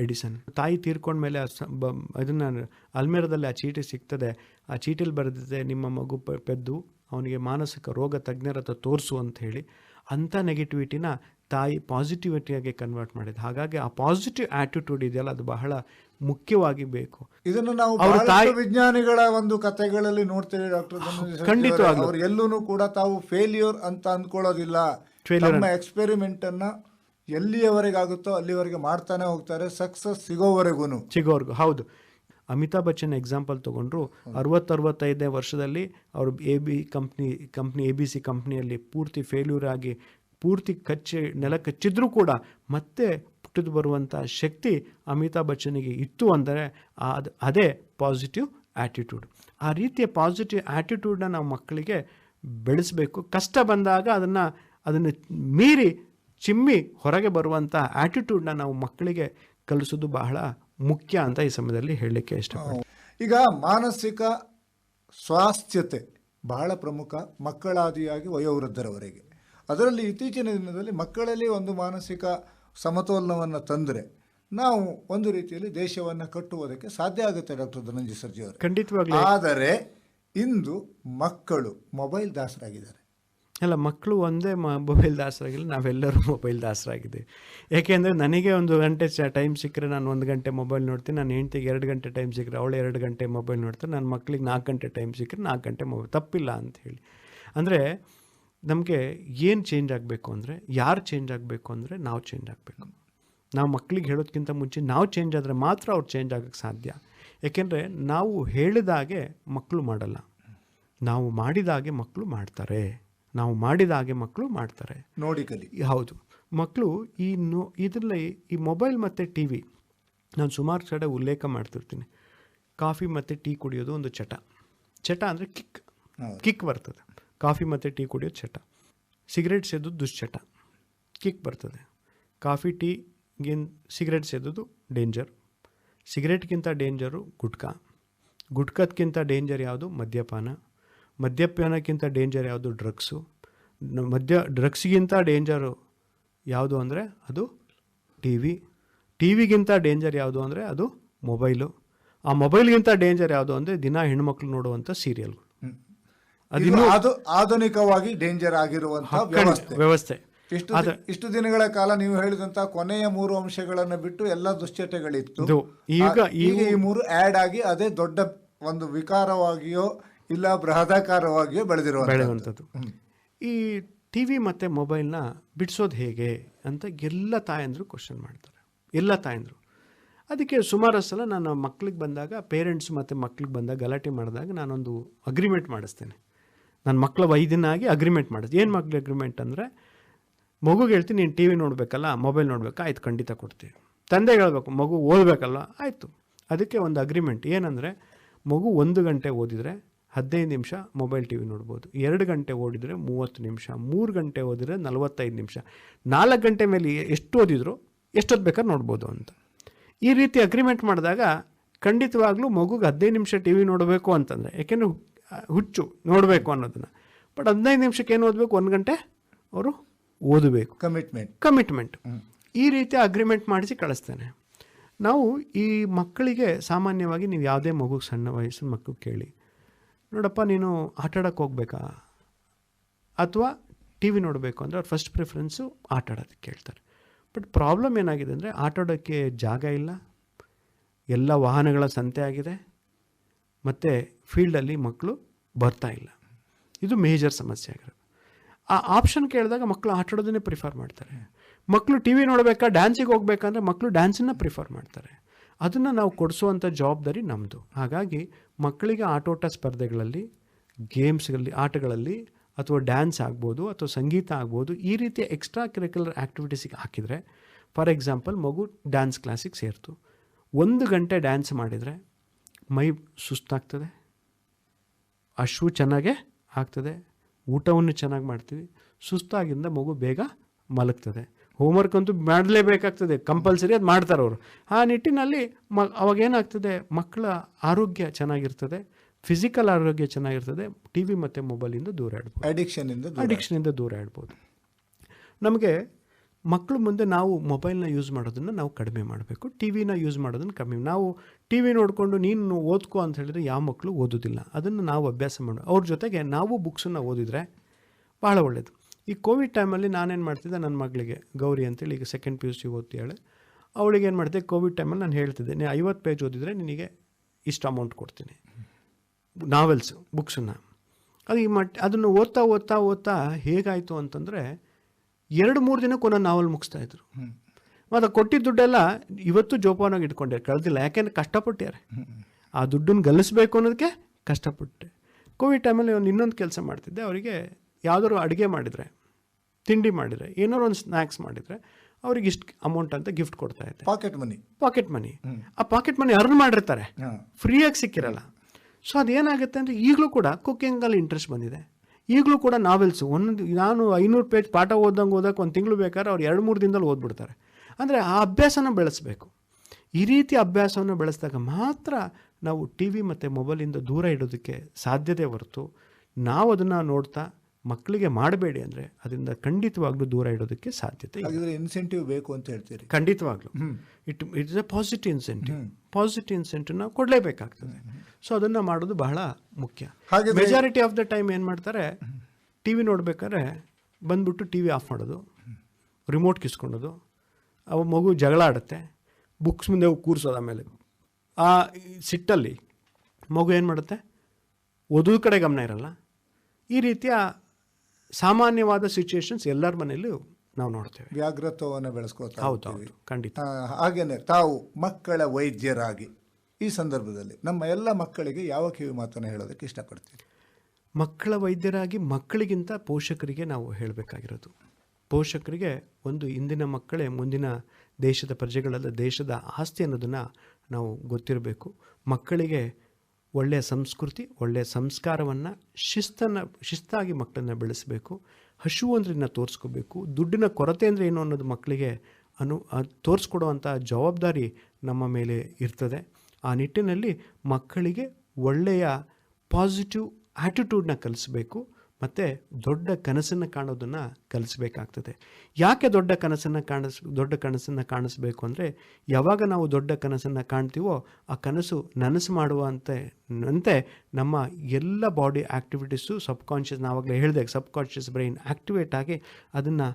ಎಡಿಸನ್. ತಾಯಿ ತೀರ್ಕೊಂಡ್ಮೇಲೆ ಅದನ್ನು ಅಲ್ಮೇರದಲ್ಲಿ ಆ ಚೀಟಿ ಸಿಗ್ತದೆ. ಆ ಚೀಟಿಲಿ ಬರೆದಿದೆ ನಿಮ್ಮ ಮಗು ಪೆದ್ದು ಅವನಿಗೆ ಮಾನಸಿಕ ರೋಗ ತಜ್ಞರ ಹತ್ರ ತೋರಿಸು ಅಂತ ಹೇಳಿ ಅಂಥ ನೆಗೆಟಿವಿಟಿನ ತಾಯಿ ಪಾಸಿಟಿವಿಟಿಯಾಗಿ ಕನ್ವರ್ಟ್ ಮಾಡಿದೆ ಹಾಗಾಗಿ ಆ ಪಾಸಿಟಿವ್ ಆಟಿಟ್ಯೂಡ್ ಇದೆಯಲ್ಲ ಅದು ಬಹಳ ಮುಖ್ಯವಾಗಿ ಬೇಕು. ಇದನ್ನು ನಾವು ತಾಯಿ- ವಿಜ್ಞಾನಿಗಳ ಒಂದು ಕಥೆಗಳಲ್ಲಿ ನೋಡ್ತೇವೆ ಡಾಕ್ಟರ್ ಖಂಡಿತವಾಗಿ ಎಲ್ಲೂ ಕೂಡ ತಾವು ಫೇಲ್ಯೂರ್ ಅಂತ ಅಂದ್ಕೊಳ್ಳೋದಿಲ್ಲ. ಎಕ್ಸ್ಪೆರಿಮೆಂಟ್ ಅನ್ನ ಎಲ್ಲಿಯವರೆಗೆ ಆಗುತ್ತೋ ಅಲ್ಲಿವರೆಗೆ ಮಾಡ್ತಾನೆ ಹೋಗ್ತಾರೆ ಸಕ್ಸಸ್ ಸಿಗೋವರೆಗೂ ಸಿಗೋವರೆಗೂ, ಹೌದು. ಅಮಿತಾಬ್ ಬಚ್ಚನ್ ಎಕ್ಸಾಂಪಲ್ ತೊಗೊಂಡ್ರು, ಅರವತ್ತರವತ್ತೈದನೇ ವರ್ಷದಲ್ಲಿ ಅವರು A B company company A B C ಕಂಪ್ನಿಯಲ್ಲಿ ಪೂರ್ತಿ ಫೇಲ್ಯೂರ್ ಆಗಿ, ಪೂರ್ತಿ ಕಚ್ಚಿ, ನೆಲ ಕಚ್ಚಿದ್ರೂ ಕೂಡ ಮತ್ತೆ ಪುಟ್ಟಿದು ಬರುವಂಥ ಶಕ್ತಿ ಅಮಿತಾಬ್ ಬಚ್ಚನಿಗೆ ಇತ್ತು ಅಂದರೆ ಅದು ಅದೇ ಪಾಸಿಟಿವ್ ಆ್ಯಟಿಟ್ಯೂಡ್ ಆ ರೀತಿಯ ಪಾಸಿಟಿವ್ ಆ್ಯಟಿಟ್ಯೂಡನ್ನ ನಾವು ಮಕ್ಕಳಿಗೆ ಬೆಳೆಸಬೇಕು. ಕಷ್ಟ ಬಂದಾಗ ಅದನ್ನು ಅದನ್ನು ಮೀರಿ ಚಿಮ್ಮಿ ಹೊರಗೆ ಬರುವಂಥ ಆ್ಯಟಿಟ್ಯೂಡ್ನ ನಾವು ಮಕ್ಕಳಿಗೆ ಕಲಿಸೋದು ಬಹಳ ಮುಖ್ಯ ಅಂತ ಈ ಸಮಯದಲ್ಲಿ ಹೇಳಲಿಕ್ಕೆ ಇಷ್ಟಪಡ್ತೀನಿ. ಈಗ ಮಾನಸಿಕ ಸ್ವಾಸ್ಥ್ಯತೆ ಬಹಳ ಪ್ರಮುಖ ಮಕ್ಕಳಾದಿಯಾಗಿ ವಯೋವೃದ್ಧರವರೆಗೆ. ಅದರಲ್ಲಿ ಇತ್ತೀಚಿನ ದಿನದಲ್ಲಿ ಮಕ್ಕಳಲ್ಲಿ ಒಂದು ಮಾನಸಿಕ ಸಮತೋಲನವನ್ನು ತಂದರೆ ನಾವು ಒಂದು ರೀತಿಯಲ್ಲಿ ದೇಶವನ್ನು ಕಟ್ಟುವುದಕ್ಕೆ ಸಾಧ್ಯ ಆಗುತ್ತೆ ಡಾಕ್ಟರ್ ಧನಂಜಯ ಸರ್ಜಿ ಅವರು ಖಂಡಿತವಾಗ್ಲೂ. ಆದರೆ ಇಂದು ಮಕ್ಕಳು ಮೊಬೈಲ್ ದಾಸರಾಗಿದ್ದಾರೆ. ಅಲ್ಲ, ಮಕ್ಕಳು ಒಂದೇ ಮೊಬೈಲ್ ದಾಸರಾಗಿಲ್ಲ, ನಾವೆಲ್ಲರೂ ಮೊಬೈಲ್ ದಾಸರಾಗಿದ್ದೀವಿ. ಏಕೆಂದರೆ ನನಗೆ ಒಂದು ಗಂಟೆ ಟೈಮ್ ಸಿಕ್ಕರೆ ನಾನು ಒಂದು ಗಂಟೆ ಮೊಬೈಲ್ ನೋಡ್ತೀನಿ ನಾನು ಹೆಂಡ್ತಿಗೆ ಎರಡು ಗಂಟೆ ಟೈಮ್ ಸಿಕ್ಕರೆ ಅವಳು ಎರಡು ಗಂಟೆ ಮೊಬೈಲ್ ನೋಡ್ತಾರೆ ನನ್ನ ಮಕ್ಕಳಿಗೆ ನಾಲ್ಕು ಗಂಟೆ ಟೈಮ್ ಸಿಕ್ಕರೆ ನಾಲ್ಕು ಗಂಟೆ ಮೊಬೈಲ್ ತಪ್ಪಿಲ್ಲ ಅಂತ ಹೇಳಿ. ಅಂದರೆ ನಮಗೆ ಏನು ಚೇಂಜ್ ಆಗಬೇಕು ಅಂದರೆ, ಯಾರು ಚೇಂಜ್ ಆಗಬೇಕು ಅಂದರೆ ನಾವು ಚೇಂಜ್ ಆಗಬೇಕು. ನಾವು ಮಕ್ಕಳಿಗೆ ಹೇಳೋದಕ್ಕಿಂತ ಮುಂಚೆ ನಾವು ಚೇಂಜ್ ಆದರೆ ಮಾತ್ರ ಅವ್ರು ಚೇಂಜ್ ಆಗೋಕ್ಕೆ ಸಾಧ್ಯ. ಏಕೆಂದರೆ ನಾವು ಹೇಳಿದಾಗೆ ಮಕ್ಕಳು ಮಾಡಲ್ಲ. ನಾವು ಮಾಡಿದಾಗೆ ಮಕ್ಕಳು ಮಾಡ್ತಾರೆ. ನಾವು ಮಾಡಿದ ಹಾಗೆ ಮಕ್ಕಳು ಮಾಡ್ತಾರೆ. ನೋಡಿ ಕಲಿ. ಹೌದು. ಮಕ್ಕಳು ಈ ನೋ ಇದರಲ್ಲಿ ಈ ಮೊಬೈಲ್ ಮತ್ತು ಟಿ ವಿ ನಾನು ಸುಮಾರು ಕಡೆ ಉಲ್ಲೇಖ ಮಾಡ್ತಿರ್ತೀನಿ. ಕಾಫಿ ಮತ್ತು ಟೀ ಕುಡಿಯೋದು ಒಂದು ಚಟ. ಚಟ ಅಂದರೆ ಕಿಕ್. ಕಿಕ್ ಬರ್ತದೆ. ಕಾಫಿ ಮತ್ತು ಟೀ ಕುಡಿಯೋದು ಚಟ. ಸಿಗರೇಟ್ ಸೇದೋದು ದುಶ್ಚಟ. ಕಿಕ್ ಬರ್ತದೆ. ಕಾಫಿ ಟೀಗಿನ್ ಸಿಗರೇಟ್ ಸೇದೋದು ಡೇಂಜರ್. ಸಿಗರೇಟ್ಗಿಂತ ಡೇಂಜರು ಗುಟ್ಕಾ. ಗುಟ್ಕದ್ಕಿಂತ ಡೇಂಜರ್ ಯಾವುದು ಮದ್ಯಪಾನ. ಮದ್ಯಪಾನಕ್ಕಿಂತ ಡೇಂಜರ್ ಯಾವುದು? ಡ್ರಗ್ಸು ಮದ್ಯ ಡ್ರಗ್ಸ್ಗಿಂತ ಡೇಂಜರು ಯಾವುದು ಅಂದರೆ ಅದು ಟಿ ವಿ ಟಿ ವಿಗಿಂತ ಡೇಂಜರ್ ಯಾವುದು ಅಂದರೆ ಅದು ಮೊಬೈಲು ಆ ಮೊಬೈಲ್ಗಿಂತ ಡೇಂಜರ್ ಯಾವುದು ಅಂದರೆ ದಿನ ಹೆಣ್ಮಕ್ಳು ನೋಡುವಂಥ ಸೀರಿಯಲ್ಗಳು ಅದಿನ್ನೂ ಅದು ಆಧುನಿಕವಾಗಿ ಡೇಂಜರ್ ಆಗಿರುವಂತಹ ವ್ಯವಸ್ಥೆ. ವ್ಯವಸ್ಥೆ. ಇಷ್ಟು ಇಷ್ಟು ದಿನಗಳ ಕಾಲ ನೀವು ಹೇಳಿದಂತ ಕೊನೆಯ ಮೂರು ಅಂಶಗಳನ್ನು ಬಿಟ್ಟು ಎಲ್ಲ ದುಶ್ಚಟಗಳಿತ್ತು. ಈಗ ಈಗ ಈ ಮೂರು ಆ್ಯಡ್ ಆಗಿ ಅದೇ ದೊಡ್ಡ ಒಂದು ವಿಕಾರವಾಗಿಯೋ ಇಲ್ಲ ಬೃಹದಾಕಾರವಾಗಿ ಬೆಳೆದಿರುವಂತ ಬೆಳೆಯುವಂಥದ್ದು. ಈ ಟಿ ವಿ ಮತ್ತು ಮೊಬೈಲ್ನ ಬಿಡಿಸೋದು ಹೇಗೆ ಅಂತ ಎಲ್ಲ ತಾಯಂದರು ಕ್ವಶನ್ ಮಾಡ್ತಾರೆ. ಎಲ್ಲ ತಾಯಂದರು. ಅದಕ್ಕೆ ಸುಮಾರು ಸಲ ನಾನು ಮಕ್ಳಿಗೆ ಬಂದಾಗ ಪೇರೆಂಟ್ಸ್ ಮತ್ತು ಮಕ್ಳಿಗೆ ಬಂದಾಗ ಗಲಾಟೆ ಮಾಡಿದಾಗ ನಾನೊಂದು ಅಗ್ರಿಮೆಂಟ್ ಮಾಡಿಸ್ತೇನೆ. ನನ್ನ ಮಕ್ಕಳ ವೈದ್ಯನಾಗಿ ಅಗ್ರಿಮೆಂಟ್ ಮಾಡಿಸ್ತೀನಿ ಏನು ಮಕ್ಳು ಅಗ್ರಿಮೆಂಟ್ ಅಂದರೆ ಮಗುಗೆ ಹೇಳ್ತೀನಿ ನೀನು ಟಿ ವಿ ನೋಡಬೇಕಲ್ಲ ಮೊಬೈಲ್ ನೋಡಬೇಕಾ ಆಯ್ತು ಖಂಡಿತ ಕೊಡ್ತೀವಿ. ತಂದೆ ಹೇಳ್ಬೇಕು ಮಗು ಓದಬೇಕಲ್ಲ ಆಯಿತು. ಅದಕ್ಕೆ ಒಂದು ಅಗ್ರಿಮೆಂಟ್ ಏನಂದರೆ ಮಗು ಒಂದು ಗಂಟೆ ಓದಿದರೆ ಹದಿನೈದು ನಿಮಿಷ ಮೊಬೈಲ್ ಟಿ ವಿ ನೋಡ್ಬೋದು. ಎರಡು ಗಂಟೆ ಓಡಿದರೆ ಮೂವತ್ತು ನಿಮಿಷ ಮೂರು ಗಂಟೆ ಓದಿದರೆ ನಲವತ್ತೈದು ನಿಮಿಷ. ನಾಲ್ಕು ಗಂಟೆ ಮೇಲೆ ಎಷ್ಟು ಓದಿದ್ರು ಎಷ್ಟೊತ್ತು ಬೇಕಾದ್ರೆ ನೋಡ್ಬೋದು ಅಂತ. ಈ ರೀತಿ ಅಗ್ರಿಮೆಂಟ್ ಮಾಡಿದಾಗ ಖಂಡಿತವಾಗ್ಲೂ ಮಗುಗೆ ಹದಿನೈದು ನಿಮಿಷ ಟಿ ವಿ ನೋಡಬೇಕು ಅಂತಂದರೆ ಯಾಕೆಂದರೆ ಹುಚ್ಚು ನೋಡಬೇಕು ಅನ್ನೋದನ್ನು. ಬಟ್ ಹದಿನೈದು ನಿಮಿಷಕ್ಕೆ ಏನು ಓದಬೇಕು? ಒಂದು ಗಂಟೆ ಅವರು ಓದಬೇಕು. ಕಮಿಟ್ಮೆಂಟ್ ಕಮಿಟ್ಮೆಂಟ್ ಈ ರೀತಿ ಅಗ್ರಿಮೆಂಟ್ ಮಾಡಿಸಿ ಕಳಿಸ್ತೇನೆ. ನಾವು ಈ ಮಕ್ಕಳಿಗೆ ಸಾಮಾನ್ಯವಾಗಿ ನೀವು ಯಾವುದೇ ಮಗುಗೆ ಸಣ್ಣ ವಯಸ್ಸಿನ ಮಕ್ಕಳು ಕೇಳಿ ನೋಡಪ್ಪ, ನೀನು ಆಟಾಡೋಕ್ಕೆ ಹೋಗ್ಬೇಕಾ? ಅಥವಾ ಟಿ ವಿ ನೋಡಬೇಕು ಅಂದರೆ ಅವ್ರು ಫಸ್ಟ್ ಪ್ರಿಫರೆನ್ಸು ಆಟ ಆಡೋದಕ್ಕೆ ಕೇಳ್ತಾರೆ ಬಟ್ ಪ್ರಾಬ್ಲಮ್ ಏನಾಗಿದೆ ಅಂದರೆ ಆಟಾಡೋಕ್ಕೆ ಜಾಗ ಇಲ್ಲ. ಎಲ್ಲ ವಾಹನಗಳ ಸಂತೆ ಆಗಿದೆ. ಮತ್ತು ಫೀಲ್ಡಲ್ಲಿ ಮಕ್ಕಳು ಬರ್ತಾ ಇಲ್ಲ. ಇದು ಮೇಜರ್ ಸಮಸ್ಯೆ ಆಗಿರೋದು. ಆ ಆಪ್ಷನ್ ಕೇಳಿದಾಗ ಮಕ್ಕಳು ಆಟಾಡೋದನ್ನೇ ಪ್ರಿಫರ್ ಮಾಡ್ತಾರೆ. ಮಕ್ಕಳು ಟಿ ವಿ ನೋಡಬೇಕಾ ಡ್ಯಾನ್ಸಿಗೆ ಹೋಗ್ಬೇಕಂದ್ರೆ ಮಕ್ಕಳು ಡ್ಯಾನ್ಸನ್ನು ಪ್ರಿಫರ್ ಮಾಡ್ತಾರೆ. ಅದನ್ನು ನಾವು ಕೊಡಿಸುವಂಥ ಜವಾಬ್ದಾರಿ ನಮ್ಮದು ಹಾಗಾಗಿ ಮಕ್ಕಳಿಗೆ ಆಟೋಟ ಸ್ಪರ್ಧೆಗಳಲ್ಲಿ, ಗೇಮ್ಸ್ಗಳಲ್ಲಿ, ಆಟಗಳಲ್ಲಿ ಅಥವಾ ಡ್ಯಾನ್ಸ್ ಆಗ್ಬೋದು ಅಥವಾ ಸಂಗೀತ ಆಗ್ಬೋದು ಈ ರೀತಿಯ ಎಕ್ಸ್ಟ್ರಾ ಕರಿಕ್ಯುಲರ್ ಆ್ಯಕ್ಟಿವಿಟೀಸಿಗೆ ಹಾಕಿದರೆ ಫಾರ್ ಎಕ್ಸಾಂಪಲ್ ಮಗು ಡ್ಯಾನ್ಸ್ ಕ್ಲಾಸಿಗೆ ಸೇರ್ತು. ಒಂದು ಗಂಟೆ ಡ್ಯಾನ್ಸ್ ಮಾಡಿದರೆ ಮೈ ಸುಸ್ತಾಗ್ತದೆ ಅಶ್ವು ಚೆನ್ನಾಗೇ ಆಗ್ತದೆ, ಊಟವನ್ನು ಚೆನ್ನಾಗಿ ಮಾಡ್ತೀವಿ, ಸುಸ್ತಾಗಿಂದ ಮಗು ಬೇಗ ಮಲಗ್ತದೆ. ಹೋಮ್ವರ್ಕ್ ಅಂತೂ ಮಾಡಲೇಬೇಕಾಗ್ತದೆ. ಕಂಪಲ್ಸರಿ ಅದು ಮಾಡ್ತಾರೆ ಅವರು. ಆ ನಿಟ್ಟಿನಲ್ಲಿ ಮ ಅವಾಗೇನಾಗ್ತದೆ ಮಕ್ಕಳ ಆರೋಗ್ಯ ಚೆನ್ನಾಗಿರ್ತದೆ. ಫಿಸಿಕಲ್ ಆರೋಗ್ಯ ಚೆನ್ನಾಗಿರ್ತದೆ. ಟಿ ವಿ ಮತ್ತು ಮೊಬೈಲಿಂದ ದೂರ ಇಡ್ಬೋದು ಅಡಿಕ್ಷನ್ ಇಂದ ದೂರ. ಅಡಿಕ್ಷನಿಂದ ದೂರ ಇಡ್ಬೋದು ನಮಗೆ ಮಕ್ಕಳು ಮುಂದೆ ನಾವು ಮೊಬೈಲ್ನ ಯೂಸ್ ಮಾಡೋದನ್ನು ನಾವು ಕಡಿಮೆ ಮಾಡಬೇಕು. ಟಿ ವಿನ ಯೂಸ್ ಮಾಡೋದನ್ನು ಕಮ್ಮಿ ನಾವು ಟಿ ವಿ ನೋಡಿಕೊಂಡು ನೀನು ಓದ್ಕೋ ಅಂತ ಹೇಳಿದರೆ ಯಾವ ಮಕ್ಕಳು ಓದೋದಿಲ್ಲ. ಅದನ್ನು ನಾವು ಅಭ್ಯಾಸ ಮಾಡೋ. ಅವ್ರ ಜೊತೆಗೆ ನಾವು ಬುಕ್ಸನ್ನು ಓದಿದರೆ ಭಾಳ ಒಳ್ಳೆಯದು ಈ ಕೋವಿಡ್ ಟೈಮಲ್ಲಿ ನಾನೇನು ಮಾಡ್ತಿದ್ದೆ? ನನ್ನ ಮಗಳಿಗೆ ಗೌರಿ ಅಂತೇಳಿ ಈಗ ಸೆಕೆಂಡ್ ಪಿ ಯು ಸಿ ಓದ್ತಿದ್ದಾಳೆ. ಅವಳಿಗೆ ಏನು ಮಾಡ್ತಿದ್ದೆ? ಕೋವಿಡ್ ಟೈಮಲ್ಲಿ ನಾನು ಹೇಳ್ತಿದ್ದೆ ನೀನು ಐವತ್ತು ಪೇಜ್ ಓದಿದರೆ ನಿನಗೆ ಇಷ್ಟು ಅಮೌಂಟ್ ಕೊಡ್ತೀನಿ. ನಾವೆಲ್ಸ್ ಬುಕ್ಸನ್ನು ಅದು ಈ ಮಟ್ ಅದನ್ನು ಓದ್ತಾ ಓದ್ತಾ ಓದ್ತಾ ಹೇಗಾಯಿತು ಅಂತಂದರೆ ಎರಡು ಮೂರು ದಿನಕ್ಕೆ ಒಂದೊಂದು ನಾವಲ್ ಮುಗಿಸ್ತಾ ಇದ್ರು. ಮತ್ತು ಕೊಟ್ಟಿದ್ದ ದುಡ್ಡೆಲ್ಲ ಇವತ್ತು ಜೋಪಾನಾಗಿ ಇಟ್ಕೊಂಡೆ ಕಳೆದಿಲ್ಲ. ಯಾಕೆಂದ್ರೆ ಕಷ್ಟಪಟ್ಟ್ಯಾರೆ ಆ ದುಡ್ಡನ್ನು ಗಳಿಸ್ಬೇಕು ಅನ್ನೋದಕ್ಕೆ ಕಷ್ಟಪಟ್ಟೆ. ಕೋವಿಡ್ ಟೈಮಲ್ಲಿ ಒಂದು ಇನ್ನೊಂದು ಕೆಲಸ ಮಾಡ್ತಿದ್ದೆ. ಅವರಿಗೆ ಯಾವುದಾದ್ರು ಅಡುಗೆ ಮಾಡಿದರೆ ತಿಂಡಿ ಮಾಡಿದರೆ ಏನಾರು ಒಂದು ಸ್ನ್ಯಾಕ್ಸ್ ಮಾಡಿದರೆ ಅವ್ರಿಗೆ ಇಷ್ಟು ಅಮೌಂಟ್ ಅಂತ ಗಿಫ್ಟ್ ಕೊಡ್ತಾ ಇದ್ದೆ. ಪಾಕೆಟ್ ಮನಿ ಪಾಕೆಟ್ ಮನಿ ಆ ಪಾಕೆಟ್ ಮನಿ ಅರ್ನ್ ಮಾಡಿರ್ತಾರೆ? ಫ್ರೀಯಾಗಿ ಸಿಕ್ಕಿರಲ್ಲ. ಸೊ ಅದೇನಾಗುತ್ತೆ ಅಂದರೆ ಈಗಲೂ ಕೂಡ ಕುಕ್ಕಿಂಗಲ್ಲಿ ಇಂಟ್ರೆಸ್ಟ್ ಬಂದಿದೆ. ಈಗಲೂ ಕೂಡ ನಾವೆಲ್ಸು ಒಂದು ನಾನು ಐನೂರು ಪೇಜ್ ಪಾಠ ಓದಂಗೆ ಓದೋಕೆ ಒಂದು ತಿಂಗಳು ಬೇಕಾದ್ರೆ ಅವ್ರು ಎರಡು ಮೂರು ದಿನದಲ್ಲಿ ಓದ್ಬಿಡ್ತಾರೆ. ಅಂದರೆ ಆ ಅಭ್ಯಾಸನ ಬೆಳೆಸಬೇಕು. ಈ ರೀತಿ ಅಭ್ಯಾಸವನ್ನು ಬೆಳೆಸಿದಾಗ ಮಾತ್ರ ನಾವು ಟಿ ವಿ ಮತ್ತು ಮೊಬೈಲಿಂದ ದೂರ ಇಡೋದಕ್ಕೆ ಸಾಧ್ಯತೆ ಹೊರತು ನಾವು ಅದನ್ನು ನೋಡ್ತಾ ಮಕ್ಕಳಿಗೆ ಮಾಡಬೇಡಿ ಅಂದರೆ ಅದರಿಂದ ಖಂಡಿತವಾಗ್ಲೂ ದೂರ ಇಡೋದಕ್ಕೆ ಸಾಧ್ಯತೆ ಇನ್ಸೆಂಟಿವ್ ಬೇಕು ಅಂತ ಹೇಳ್ತೀರಿ? ಖಂಡಿತವಾಗ್ಲೂ. It it is a positive incentive positive incentive ನಾವು ಕೊಡಲೇಬೇಕಾಗ್ತದೆ. ಸೊ ಅದನ್ನು ಮಾಡೋದು ಬಹಳ ಮುಖ್ಯ. ಹಾಗೆ ಮೆಜಾರಿಟಿ ಆಫ್ ದ ಟೈಮ್ ಏನು ಮಾಡ್ತಾರೆ ಟಿ ವಿ ನೋಡ್ಬೇಕಾದ್ರೆ ಬಂದ್ಬಿಟ್ಟು ಟಿ ವಿ ಆಫ್ ಮಾಡೋದು ರಿಮೋಟ್ ಕಿಸ್ಕೊಳ್ಳೋದು ಅವ ಮಗು ಜಗಳ ಆಡುತ್ತೆ ಬುಕ್ಸ್ ಮುಂದೆ ಕೂರಿಸೋದು ಆಮೇಲೆ. ಆ ಸಿಟ್ಟಲ್ಲಿ ಮಗು ಏನು ಮಾಡುತ್ತೆ ಓದೋದು ಕಡೆ ಗಮನ ಇರಲ್ಲ. ಈ ರೀತಿಯ ಸಾಮಾನ್ಯವಾದ ಸಿಚುಯೇಷನ್ಸ್ ಎಲ್ಲರ ಮನೆಯಲ್ಲೂ ನಾವು ನೋಡ್ತೇವೆ. ವ್ಯಾಘ್ರತ್ವವನ್ನು ಬೆಳೆಸ್ಕೊಳ್ತಾ ಹೌದು ಹೌದು. ಖಂಡಿತ. ಹಾಗೇನೆ ತಾವು ಮಕ್ಕಳ ವೈದ್ಯರಾಗಿ ಈ ಸಂದರ್ಭದಲ್ಲಿ ನಮ್ಮ ಎಲ್ಲ ಮಕ್ಕಳಿಗೆ ಯಾವ ಕಿವಿ ಮಾತನ್ನು ಹೇಳೋದಕ್ಕೆ ಇಷ್ಟಪಡ್ತೀವಿ ಮಕ್ಕಳ ವೈದ್ಯರಾಗಿ ಮಕ್ಕಳಿಗಿಂತ ಪೋಷಕರಿಗೆ ನಾವು ಹೇಳಬೇಕಾಗಿರೋದು. ಪೋಷಕರಿಗೆ ಒಂದು ಇಂದಿನ ಮಕ್ಕಳೇ ಮುಂದಿನ ದೇಶದ ಪ್ರಜೆಗಳಲ್ಲ ದೇಶದ ಆಸ್ತಿ ಅನ್ನೋದನ್ನು ನಾವು ಗೊತ್ತಿರಬೇಕು. ಮಕ್ಕಳಿಗೆ ಒಳ್ಳೆಯ ಸಂಸ್ಕೃತಿ, ಒಳ್ಳೆಯ ಸಂಸ್ಕಾರವನ್ನು ಶಿಸ್ತನ್ನು, ಶಿಸ್ತಾಗಿ ಮಕ್ಕಳನ್ನ ಬೆಳೆಸಬೇಕು ಹಸಿವು ಅಂದ್ರೆ ಇನ್ನು ತೋರಿಸ್ಕೋಬೇಕು. ದುಡ್ಡಿನ ಕೊರತೆ ಅಂದರೆ ಏನು ಅನ್ನೋದು ಮಕ್ಕಳಿಗೆ ಅನು ತೋರಿಸ್ಕೊಡುವಂಥ ಜವಾಬ್ದಾರಿ ನಮ್ಮ ಮೇಲೆ ಇರ್ತದೆ. ಆ ನಿಟ್ಟಿನಲ್ಲಿ ಮಕ್ಕಳಿಗೆ ಒಳ್ಳೆಯ ಪಾಸಿಟಿವ್ ಆ್ಯಟಿಟ್ಯೂಡನ್ನ ಕಲಿಸ್ಬೇಕು. ಮತ್ತು ದೊಡ್ಡ ಕನಸನ್ನು ಕಾಣೋದನ್ನು ಕಲಿಸಬೇಕಾಗ್ತದೆ. ಯಾಕೆ ದೊಡ್ಡ ಕನಸನ್ನು ಕಾಣಿಸ್, ದೊಡ್ಡ ಕನಸನ್ನು ಕಾಣಿಸ್ಬೇಕು ಅಂದರೆ ಯಾವಾಗ ನಾವು ದೊಡ್ಡ ಕನಸನ್ನು ಕಾಣ್ತೀವೋ ಆ ಕನಸು ನನಸು ಮಾಡುವಂತೆ ಅಂತೆ ನಮ್ಮ ಎಲ್ಲ ಬಾಡಿ ಆ್ಯಕ್ಟಿವಿಟೀಸು ಸಬ್ ಕಾನ್ಷಿಯಸ್ ನಾವಾಗಲೇ ಹೇಳಿದೆ ಸಬ್ ಕಾನ್ಷಿಯಸ್ ಬ್ರೈನ್ ಆ್ಯಕ್ಟಿವೇಟ್ ಆಗಿ ಅದನ್ನು